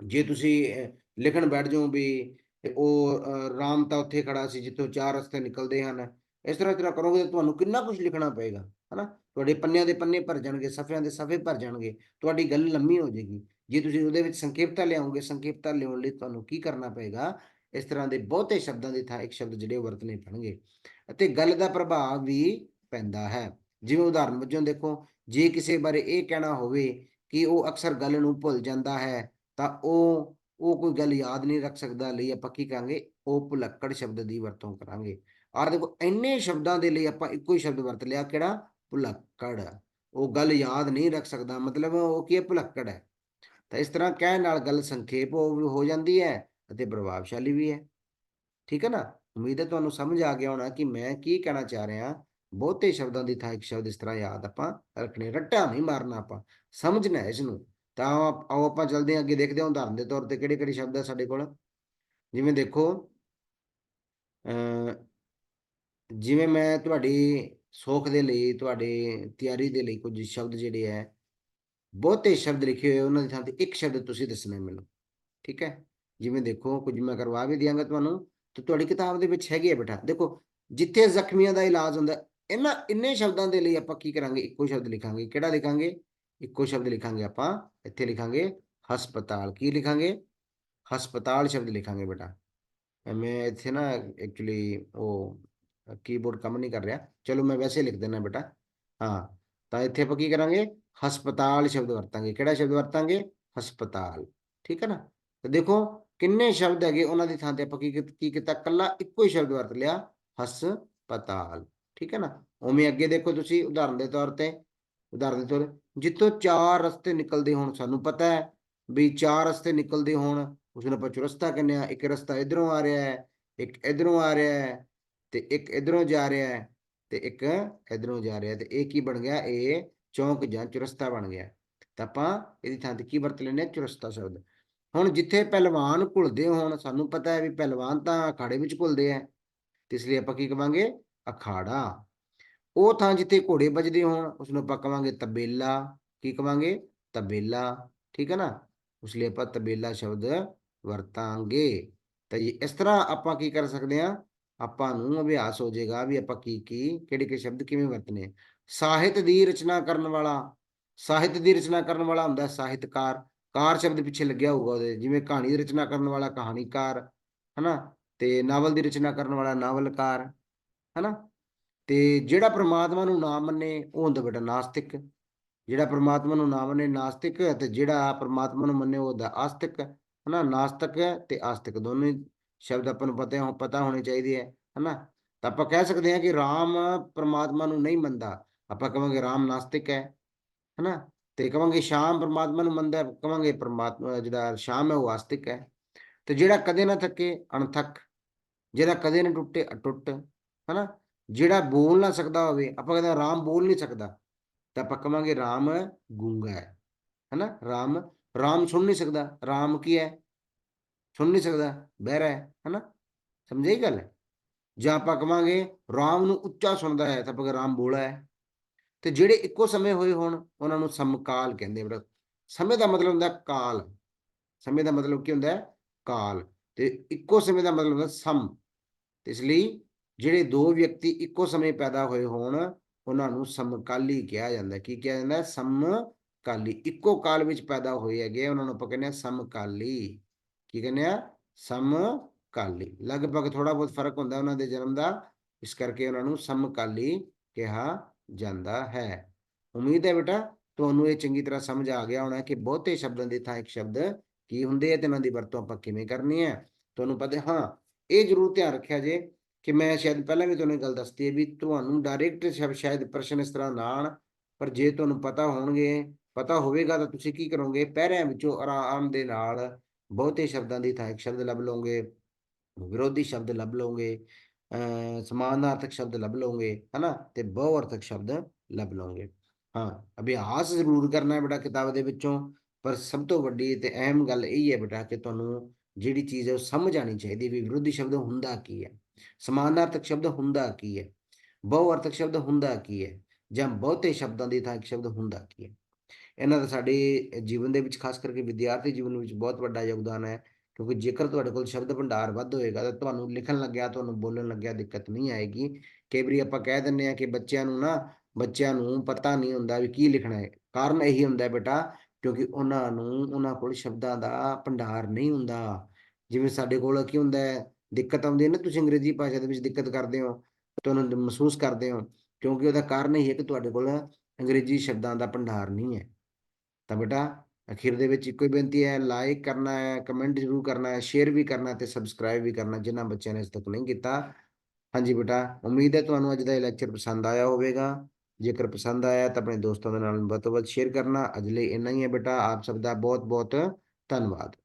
A: ਜੇ ਤੁਸੀਂ ਲਿਖਣ ਬੈਠ ਜਾਓ ਵੀ ਉਹ ਅਹ, ਰਾਮ ਤਾਂ ਉੱਥੇ ਖੜਾ ਸੀ ਜਿੱਥੋਂ ਚਾਰ ਰਸਤੇ ਨਿਕਲਦੇ ਹਨ। ਇਸ ਤਰ੍ਹਾਂ ਤਰ੍ਹਾਂ ਕਰੋਗੇ ਤਾਂ ਤੁਹਾਨੂੰ ਕਿੰਨਾ ਕੁਝ ਲਿਖਣਾ ਪਏਗਾ ਹਨਾ? ਤੁਹਾਡੇ ਪੰਨਿਆਂ ਦੇ ਪੰਨੇ ਭਰ ਜਾਣਗੇ ਸਫ਼ਿਆਂ ਦੇ ਸਫ਼ੇ ਭਰ ਜਾਣਗੇ ਤੁਹਾਡੀ ਗੱਲ ਲੰਮੀ ਹੋ ਜਾਏਗੀ। ਜੇ ਤੁਸੀਂ ਉਹਦੇ ਵਿੱਚ ਸੰਖੇਪਤਾ ਲਿਆਓਗੇ ਸੰਖੇਪਤਾ ਲਿਆਉਣ ਲਈ ਤੁਹਾਨੂੰ ਕੀ ਕਰਨਾ ਪਏਗਾ? ਇਸ ਤਰ੍ਹਾਂ ਦੇ ਬਹੁਤੇ ਸ਼ਬਦਾਂ ਦੀ ਥਾਂ ਇੱਕ ਸ਼ਬਦ ਜਿਹੜੇ ਉਹ ਵਰਤਣੇ ਪੈਣਗੇ। ਅਤੇ ਗੱਲ ਦਾ ਪ੍ਰਭਾਵ ਵੀ ਪੈਂਦਾ ਹੈ। ਜਿਵੇਂ ਉਦਾਹਰਨ ਵਜੋਂ ਦੇਖੋ ਜੇ ਕਿਸੇ ਬਾਰੇ ਇਹ ਕਹਿਣਾ ਹੋਵੇ ਕਿ ਉਹ ਅਕਸਰ ਗੱਲ ਨੂੰ ਭੁੱਲ ਜਾਂਦਾ ਹੈ ਤਾਂ ਉਹ ਉਹ ਕੋਈ ਗੱਲ ਯਾਦ ਨਹੀਂ ਰੱਖ ਸਕਦਾ, ਲਈ ਆਪਾਂ ਕੀ ਕਰਾਂਗੇ? ਉਹ ਭੁਲੱਕੜ ਸ਼ਬਦ ਦੀ ਵਰਤੋਂ ਕਰਾਂਗੇ। ਔਰ ਦੇਖੋ, ਇੰਨੇ ਸ਼ਬਦਾਂ ਦੇ ਲਈ ਆਪਾਂ ਇੱਕੋ ਹੀ ਸ਼ਬਦ ਵਰਤ ਲਿਆ, ਕਿਹੜਾ? ਭੁਲੱਕੜ। ਉਹ ਗੱਲ ਯਾਦ ਨਹੀਂ ਰੱਖ ਸਕਦਾ, ਮਤਲਬ ਉਹ ਕੀ ਹੈ? ਭੁਲੱਕੜ ਹੈ। ਤਾਂ ਇਸ ਤਰ੍ਹਾਂ ਕਹਿਣ ਨਾਲ ਗੱਲ ਸੰਖੇਪ ਹੋ ਜਾਂਦੀ ਹੈ ਅਤੇ ਪ੍ਰਭਾਵਸ਼ਾਲੀ ਵੀ ਹੈ। ਠੀਕ ਹੈ ਨਾ? ਉਮੀਦ ਹੈ ਤੁਹਾਨੂੰ ਸਮਝ ਆ ਗਿਆ ਹੋਣਾ ਕਿ ਮੈਂ ਕੀ ਕਹਿਣਾ ਚਾਹ ਰਿਹਾ। ਬਹੁਤੇ ਸ਼ਬਦਾਂ ਦੀ ਥਾਂ ਇੱਕ ਸ਼ਬਦ ਇਸ ਤਰ੍ਹਾਂ ਯਾਦ ਆਪਾਂ ਰੱਖਣੇ, ਰੱਟਾ ਨਹੀਂ ਮਾਰਨਾ ਆਪਾਂ। ਸਮਝਣਾ ਹੈ ਇਸ ਨੂੰ ਤਾਂ ਆਓ ਆਓ ਆਪਾਂ ਚੱਲਦੇ ਹਾਂ, ਅੱਗੇ ਦੇਖਦੇ ਹਾਂ ਉਦਾਹਰਨ ਦੇ ਤੌਰ ਤੇ ਕਿਹੜੇ ਕਿਹੜੇ ਸ਼ਬਦ ਹੈ ਸਾਡੇ ਕੋਲ। ਜਿਵੇਂ ਦੇਖੋ, ਅਹ ਜਿਵੇਂ ਮੈਂ ਤੁਹਾਡੀ ਸੋਖ ਦੇ ਲਈ, ਤੁਹਾਡੇ ਤਿਆਰੀ ਦੇ ਲਈ ਕੁਝ ਸ਼ਬਦ ਜਿਹੜੇ ਹੈ, ਬਹੁਤੇ ਸ਼ਬਦ ਲਿਖੇ ਹੋਏ ਉਹਨਾਂ ਦੀ ਥਾਂ ਤੇ ਇੱਕ ਸ਼ਬਦ ਤੁਸੀਂ ਦੱਸਣਾ ਮੈਨੂੰ, ਠੀਕ ਹੈ? ਜਿਵੇਂ ਦੇਖੋ, ਕੁਝ ਮੈਂ ਕਰਵਾ ਵੀ ਦਿਆਂਗਾ ਤੁਹਾਨੂੰ, ਤੇ ਤੁਹਾਡੀ ਕਿਤਾਬ ਦੇ ਵਿੱਚ ਹੈਗੀ ਹੈ ਬੇਟਾ ਦੇਖੋ, ਜਿੱਥੇ ਜ਼ਖਮੀਆਂ ਦਾ ਇਲਾਜ ਹੁੰਦਾ, ਇਹਨਾਂ, ਇੰਨੇ ਸ਼ਬਦਾਂ ਦੇ ਲਈ ਆਪਾਂ ਕੀ ਕਰਾਂਗੇ, ਇੱਕੋ ਸ਼ਬਦ ਲਿਖਾਂਗੇ, ਕਿਹੜਾ ਲਿਖਾਂਗੇ? ਇੱਕੋ ਸ਼ਬਦ ਲਿਖਾਂਗੇ ਆਪਾਂ, ਇੱਥੇ ਲਿਖਾਂਗੇ ਹਸਪਤਾਲ। ਕੀ ਲਿਖਾਂਗੇ? ਹਸਪਤਾਲ ਸ਼ਬਦ ਲਿਖਾਂਗੇ ਬੇਟਾ। ਮੈਂ ਇੱਥੇ ਨਾ ਐਕਚੁਅਲੀ ਉਹ ਕੀਬੋਰਡ ਕੰਮ ਨਹੀਂ ਕਰ ਰਿਹਾ। ਚਲੋ ਮੈਂ ਵੈਸੇ ਲਿਖ ਦਿੰਦਾ ਬੇਟਾ। ਹਾਂ, ਤਾਂ ਇੱਥੇ ਆਪਾਂ ਕੀ ਕਰਾਂਗੇ? ਹਸਪਤਾਲ ਸ਼ਬਦ ਵਰਤਾਂਗੇ। ਕਿਹੜਾ ਸ਼ਬਦ ਵਰਤਾਂਗੇ? ਹਸਪਤਾਲ। ਠੀਕ ਹੈ ਨਾ? ਤੇ ਦੇਖੋ, ਕਿੰਨੇ ਸ਼ਬਦ ਹੈਗੇ ਉਹਨਾਂ ਦੀ ਥਾਂ ਤੇ ਆਪਾਂ ਕੀ ਕੀ- ਕੀ ਕੀਤਾ? ਕੱਲਾ ਇੱਕੋ ਹੀ ਸ਼ਬਦ ਵਰਤ ਲਿਆ, ਹਸਪਤਾਲ। ਠੀਕ ਹੈ ਨਾ? ਉਵੇਂ ਅੱਗੇ ਦੇਖੋ ਤੁਸੀਂ ਉਦਾਹਰਨ ਦੇ ਤੌਰ ਤੇ, ਉਦਾਹਰਨ ਦੇ ਤੌਰ ਜਿੱਥੋਂ ਚਾਰ ਰਸਤੇ ਨਿਕਲਦੇ ਹੋਣ, ਸਾਨੂੰ ਪਤਾ ਹੈ ਵੀ ਚਾਰ ਰਸਤੇ ਨਿਕਲਦੇ ਹੋਣ ਉਸ ਨੂੰ ਆਪਾਂ ਚੁਰਸਤਾ ਕਹਿੰਦੇ ਆ ਇੱਕ ਰਸਤਾ ਇਧਰੋਂ ਆ ਰਿਹਾ ਹੈ, ਇੱਕ ਇਧਰੋਂ ਆ ਰਿਹਾ ਹੈ ਤੇ ਇੱਕ ਇਧਰੋਂ ਜਾ ਰਿਹਾ ਹੈ ਤੇ ਇੱਕ ਇਧਰੋਂ ਜਾ ਰਿਹਾ ਤੇ ਇਹ ਕੀ ਬਣ ਗਿਆ? ਇਹ ਚੌਂਕ ਜਾਂ ਚੁਰਸਤਾ ਬਣ ਗਿਆ। ਤਾਂ ਆਪਾਂ ਇਹਦੀ ਥਾਂ ਤੇ ਕੀ ਵਰਤ ਲੈਂਦੇ ਹਾਂ? ਚੁਰਸਤਾ ਸ਼ਬਦ। ਹੁਣ ਜਿੱਥੇ ਪਹਿਲਵਾਨ ਘੁਲਦੇ ਹੋਣ, ਸਾਨੂੰ ਪਤਾ ਹੈ ਵੀ ਪਹਿਲਵਾਨ ਤਾਂ ਅਖਾੜੇ ਵਿੱਚ ਘੁਲਦੇ ਆ ਇਸ ਲਈ ਆਪਾਂ ਕੀ ਕਵਾਂਗੇ? ਅਖਾੜਾ। ਉਹ ਥਾਂ ਜਿੱਥੇ ਘੋੜੇ ਵੱਜਦੇ ਹੋਣ ਉਸ ਨੂੰ ਆਪਾਂ ਕਵਾਂਗੇ ਤਬੇਲਾ। ਕੀ ਕਵਾਂਗੇ? ਤਬੇਲਾ। ਠੀਕ ਹੈ ਨਾ? ਉਸ ਲਈ ਆਪਾਂ ਤਬੇਲਾ ਸ਼ਬਦ ਵਰਤਾਂਗੇ। ਤਾਂ ਜੀ, ਇਸ ਤਰ੍ਹਾਂ ਆਪਾਂ ਕੀ ਕਰ ਸਕਦੇ ਹਾਂ? ਆਪਾਂ ਨੂੰ ਅਭਿਆਸ ਹੋ ਜਾਏਗਾ ਵੀ ਆਪਾਂ ਕੀ ਕੀ, ਕਿਹੜੇ ਕਿਹੜੇ ਸ਼ਬਦ ਕਿਵੇਂ ਵਰਤਨੇ। ਸਾਹਿਤ ਦੀ ਰਚਨਾ ਕਰਨ ਵਾਲਾ, ਸਾਹਿਤ ਦੀ ਰਚਨਾ ਕਰਨ ਵਾਲਾ ਹੁੰਦਾ ਸਾਹਿਤਕਾਰ। ਕਾਰ ਸ਼ਬਦ ਪਿੱਛੇ ਲੱਗਿਆ ਹੋਊਗਾ ਉਹਦੇ, ਜਿਵੇਂ ਕਹਾਣੀ ਦੀ ਰਚਨਾ ਕਰਨ ਵਾਲਾ ਕਹਾਣੀਕਾਰ, ਹਨਾ? ਤੇ ਨਾਵਲ ਦੀ ਰਚਨਾ ਕਰਨ ਵਾਲਾ ਨਾਵਲਕਾਰ, ਹਨਾ? ਤੇ ਜਿਹੜਾ ਪ੍ਰਮਾਤਮਾ ਨੂੰ ਨਾ ਮੰਨੇ ਉਹ ਹੁੰਦਾ ਬੇਟਾ ਨਾਸਤਿਕ। ਜਿਹੜਾ ਪ੍ਰਮਾਤਮਾ ਨੂੰ ਨਾ ਮੰਨੇ ਨਾਸਤਿਕ ਹੈ ਤੇ ਜਿਹੜਾ ਪ੍ਰਮਾਤਮਾ ਨੂੰ ਮੰਨੇ ਉਹ ਹੁੰਦਾ ਆਸਤਿਕ। ਹਨਾ? ਨਾਸਤਿਕ ਤੇ ਆਸਤਿਕ ਦੋਨੋਂ ਸ਼ਬਦ ਆਪਾਂ ਨੂੰ ਪਤਾ ਹੋ ਪਤਾ ਹੋਣੇ ਚਾਹੀਦੇ ਹੈ ਹਨਾ? ਤਾਂ ਆਪਾਂ ਕਹਿ ਸਕਦੇ ਹਾਂ ਕਿ ਰਾਮ ਪ੍ਰਮਾਤਮਾ ਨੂੰ ਨਹੀਂ ਮੰਨਦਾ। ਆਪਾਂ ਕਹਾਂਗੇ ਰਾਮ ਨਾਸਤਿਕ ਹੈ, ਹਨਾ? ਤੇ ਕਹਾਂਗੇ ਸ਼ਾਮ ਪ੍ਰਮਾਤਮਾ ਨੂੰ ਮੰਨਦਾ ਕਹਾਂਗੇ ਪ੍ਰਮਾਤਮਾ ਜਿਹੜਾ ਸ਼ਾਮ ਹੈ ਉਹ ਆਸਤਿਕ ਹੈ। ਤੇ ਜਿਹੜਾ ਕਦੇ ਨਾ ਥੱਕੇ ਅਣਥੱਕ, ਜਿਹੜਾ ਕਦੇ ਨਾ ਟੁੱਟੇ ਅਟੁੱਟ, ਹਨਾ? ਜਿਹੜਾ ਬੋਲ ਨਾ ਸਕਦਾ ਹੋਵੇ, ਆਪਾਂ ਕਹਿੰਦੇ ਰਾਮ ਬੋਲ ਨਹੀਂ ਸਕਦਾ, ਤਾਂ ਆਪਾਂ ਕਵਾਂਗੇ ਰਾਮ ਗੂੰਗਾ ਹੈ, ਹਨਾ? ਰਾਮ ਰਾਮ ਸੁਣ ਨਹੀਂ ਸਕਦਾ, ਰਾਮ ਕੀ ਹੈ? ਸੁਣ ਨਹੀਂ ਸਕਦਾ, ਬਹਿਰਾ ਹੈ, ਹਨਾ? ਸਮਝੇ ਗੱਲ? ਜਾਂ ਆਪਾਂ ਕਵਾਂਗੇ ਰਾਮ ਨੂੰ ਉੱਚਾ ਸੁਣਦਾ ਹੈ, ਤਾਂ ਆਪਾਂ ਰਾਮ ਬੋਲਾ ਹੈ। ਤੇ ਜਿਹੜੇ ਇੱਕੋ ਸਮੇਂ ਹੋਏ ਹੋਣ, ਉਹਨਾਂ ਨੂੰ ਸਮਕਾਲ ਕਹਿੰਦੇ ਬੜਾ ਸਮੇਂ ਦਾ ਮਤਲਬ ਹੁੰਦਾ ਕਾਲ, ਸਮੇਂ ਦਾ ਮਤਲਬ ਕੀ ਹੁੰਦਾ ਹੈ? ਕਾਲ, ਤੇ ਇੱਕੋ ਸਮੇਂ ਦਾ ਮਤਲਬ ਹੁੰਦਾ ਸਮ ਇਸ ਲਈ ਜਿਹੜੇ ਦੋ ਵਿਅਕਤੀ ਇੱਕੋ ਸਮੇਂ ਪੈਦਾ ਹੋਏ ਹੋਣ, ਉਹਨਾਂ ਨੂੰ ਸਮਕਾਲੀ ਕਿਹਾ ਜਾਂਦਾ ਕੀ ਕਿਹਾ ਜਾਂਦਾ ਸਮਕਾਲੀ। ਇੱਕੋ ਕਾਲ ਵਿੱਚ ਪੈਦਾ ਹੋਏ ਹੈਗੇ ਉਹਨਾਂ ਨੂੰ ਆਪਾਂ ਕਹਿੰਦੇ ਆ ਸਮਕਾਲੀ। ਕੀ ਕਹਿੰਦੇ ਆ? ਸਮਕਾਲੀ। ਲਗਭਗ ਥੋੜਾ ਬਹੁਤ ਫ਼ਰਕ ਹੁੰਦਾ ਉਹਨਾਂ ਦੇ ਜਨਮ ਦਾ, ਇਸ ਕਰਕੇ ਉਹਨਾਂ ਨੂੰ ਸਮਕਾਲੀ ਕਿਹਾ ਜਾਂਦਾ ਹੈ। ਉਮੀਦ ਹੈ ਬੇਟਾ, ਤੁਹਾਨੂੰ ਇਹ ਚੰਗੀ ਤਰ੍ਹਾਂ ਸਮਝ ਆ ਗਿਆ ਹੋਣਾ ਕਿ ਬਹੁਤੇ ਸ਼ਬਦਾਂ ਦੀ ਥਾਂ ਇੱਕ ਸ਼ਬਦ ਕੀ ਹੁੰਦੇ ਆ ਤੇ ਉਹਨਾਂ ਦੀ ਵਰਤੋਂ ਆਪਾਂ ਕਿਵੇਂ ਕਰਨੀ ਹੈ। ਤੁਹਾਨੂੰ ਪਤਾ ਹਾਂ, ਇਹ ਜ਼ਰੂਰ ਧਿਆਨ ਰੱਖਿਆ ਜੇ ਕਿ ਮੈਂ ਸ਼ਾਇਦ ਪਹਿਲਾਂ ਵੀ ਤੁਹਾਨੂੰ ਗੱਲ ਦੱਸਤੀ ਹੈ ਵੀ ਤੁਹਾਨੂੰ ਡਾਇਰੈਕਟ ਸ਼ਬਦ ਸ਼ਾਇਦ ਪ੍ਰਸ਼ਨ ਇਸ ਤਰ੍ਹਾਂ ਨਾ ਆਉਣ ਪਰ ਜੇ ਤੁਹਾਨੂੰ ਪਤਾ ਹੋਣਗੇ, ਪਤਾ ਹੋਵੇਗਾ ਤਾਂ ਤੁਸੀਂ ਕੀ ਕਰੋਗੇ? ਪਹਿਰਿਆਂ ਵਿੱਚੋਂ ਆਰਾਮ ਦੇ ਨਾਲ ਬਹੁਤੇ ਸ਼ਬਦਾਂ ਦੀ ਥਾਂ ਇੱਕ ਸ਼ਬਦ ਲੱਭ ਲਓਗੇ, ਵਿਰੋਧੀ ਸ਼ਬਦ ਲੱਭ ਲਓਗੇ, ਅਹ ਸਮਾਨਾਰਥਕ ਸ਼ਬਦ ਲੱਭ ਲਓਗੇ, ਹਨਾ? ਤੇ ਬਹੁਅਰਥਕ ਸ਼ਬਦ ਲੱਭ ਲਓਗੇ। ਹਾਂ, ਅਭਿਆਸ ਜ਼ਰੂਰ ਕਰਨਾ ਹੈ ਬੇਟਾ ਕਿਤਾਬ ਦੇ ਵਿੱਚੋਂ, ਪਰ ਸਭ ਤੋਂ ਵੱਡੀ ਤੇ ਅਹਿਮ ਗੱਲ ਇਹ ਹੈ ਬੇਟਾ ਕਿ ਤੁਹਾਨੂੰ ਜਿਹੜੀ ਚੀਜ਼ ਹੈ ਉਹ ਸਮਝ ਆਣੀ ਚਾਹੀਦੀ ਵੀ ਵਿਰੋਧੀ ਸ਼ਬਦ ਹੁੰਦਾ ਕੀ ਹੈ। ਸਮਾਨਾਰਥਕ ਸ਼ਬਦ ਹੁੰਦਾ ਕੀ ਹੈ? ਬਹੁ ਬਹੁਅਰਥਕ ਸ਼ਬਦ ਹੁੰਦਾ ਕੀ ਹੈ? ਜਾਂ ਬਹੁਤੇ ਸ਼ਬਦਾਂ ਦੀ ਥਾਂ ਇੱਕ ਸ਼ਬਦ ਹੁੰਦਾ ਕੀ ਹੈ? ਇਹਨਾਂ ਦਾ ਸਾਡੇ ਜੀਵਨ ਦੇ ਵਿੱਚ, ਖਾਸ ਕਰਕੇ ਵਿਦਿਆਰਥੀ ਜੀਵਨ ਵਿੱਚ ਬਹੁਤ ਵੱਡਾ ਯੋਗਦਾਨ ਹੈ, ਕਿਉਂਕਿ ਜੇਕਰ ਤੁਹਾਡੇ ਕੋਲ ਸ਼ਬਦ ਭੰਡਾਰ ਵੱਧ ਹੋਏਗਾ ਤਾਂ ਤੁਹਾਨੂੰ ਲਿਖਣ ਲੱਗਿਆ, ਤੁਹਾਨੂੰ ਬੋਲਣ ਲੱਗਿਆ ਦਿੱਕਤ ਨਹੀਂ ਆਏਗੀ। ਕਈ ਵਾਰੀ ਆਪਾਂ ਕਹਿ ਦਿੰਦੇ ਆ ਕਿ ਬੱਚਿਆਂ ਨੂੰ ਨਾ, ਬੱਚਿਆਂ ਨੂੰ ਪਤਾ ਨਹੀਂ ਹੁੰਦਾ ਵੀ ਕੀ ਲਿਖਣਾ ਹੈ। ਕਾਰਨ ਇਹੀ ਹੁੰਦਾ ਬੇਟਾ, ਕਿਉਂਕਿ ਉਹਨਾਂ ਨੂੰ, ਉਹਨਾਂ ਕੋਲ ਸ਼ਬਦਾਂ ਦਾ ਭੰਡਾਰ ਨਹੀਂ ਹੁੰਦਾ। ਜਿਵੇਂ ਸਾਡੇ ਕੋਲ ਕੀ ਹੁੰਦਾ ਹੈ? ਦਿੱਕਤ ਆਉਂਦੀ ਹੈ ਨਾ, ਤੁਸੀਂ ਅੰਗਰੇਜ਼ੀ ਭਾਸ਼ਾ ਦੇ ਵਿੱਚ ਦਿੱਕਤ ਕਰਦੇ ਹੋ, ਤੁਹਾਨੂੰ ਮਹਿਸੂਸ ਕਰਦੇ ਹੋ, ਕਿਉਂਕਿ ਉਹਦਾ ਕਾਰਨ ਇਹ ਹੈ ਕਿ ਤੁਹਾਡੇ ਕੋਲ ਅੰਗਰੇਜ਼ੀ ਸ਼ਬਦਾਂ ਦਾ ਭੰਡਾਰ ਨਹੀਂ ਹੈ। ਤਾਂ ਬੇਟਾ, ਅਖੀਰ ਦੇ ਵਿੱਚ ਇੱਕੋ ਹੀ ਬੇਨਤੀ ਹੈ ਲਾਈਕ ਕਰਨਾ ਹੈ ਕਮੈਂਟ ਜ਼ਰੂਰ ਕਰਨਾ ਹੈ ਸ਼ੇਅਰ ਵੀ ਕਰਨਾ ਹੈ ਤੇ ਸਬਸਕ੍ਰਾਈਬ ਵੀ ਕਰਨਾ, ਜਿਨ੍ਹਾਂ ਬੱਚਿਆਂ ਨੇ ਇਸ ਤੱਕ ਨਹੀਂ ਕੀਤਾ। ਹਾਂਜੀ ਬੇਟਾ, ਉਮੀਦ ਹੈ ਤੁਹਾਨੂੰ ਅੱਜ ਦਾ ਇਹ ਲੈਕਚਰ ਪਸੰਦ ਆਇਆ ਹੋਵੇਗਾ। ਜੇਕਰ ਪਸੰਦ ਆਇਆ ਤਾਂ ਆਪਣੇ ਦੋਸਤਾਂ ਦੇ ਨਾਲ ਵੱਧ ਤੋਂ ਵੱਧ ਸ਼ੇਅਰ ਕਰਨਾ। ਅੱਜ ਲਈ ਇੰਨਾ ਹੀ ਹੈ ਬੇਟਾ, ਆਪ ਸਭ ਦਾ ਬਹੁਤ ਬਹੁਤ ਧੰਨਵਾਦ।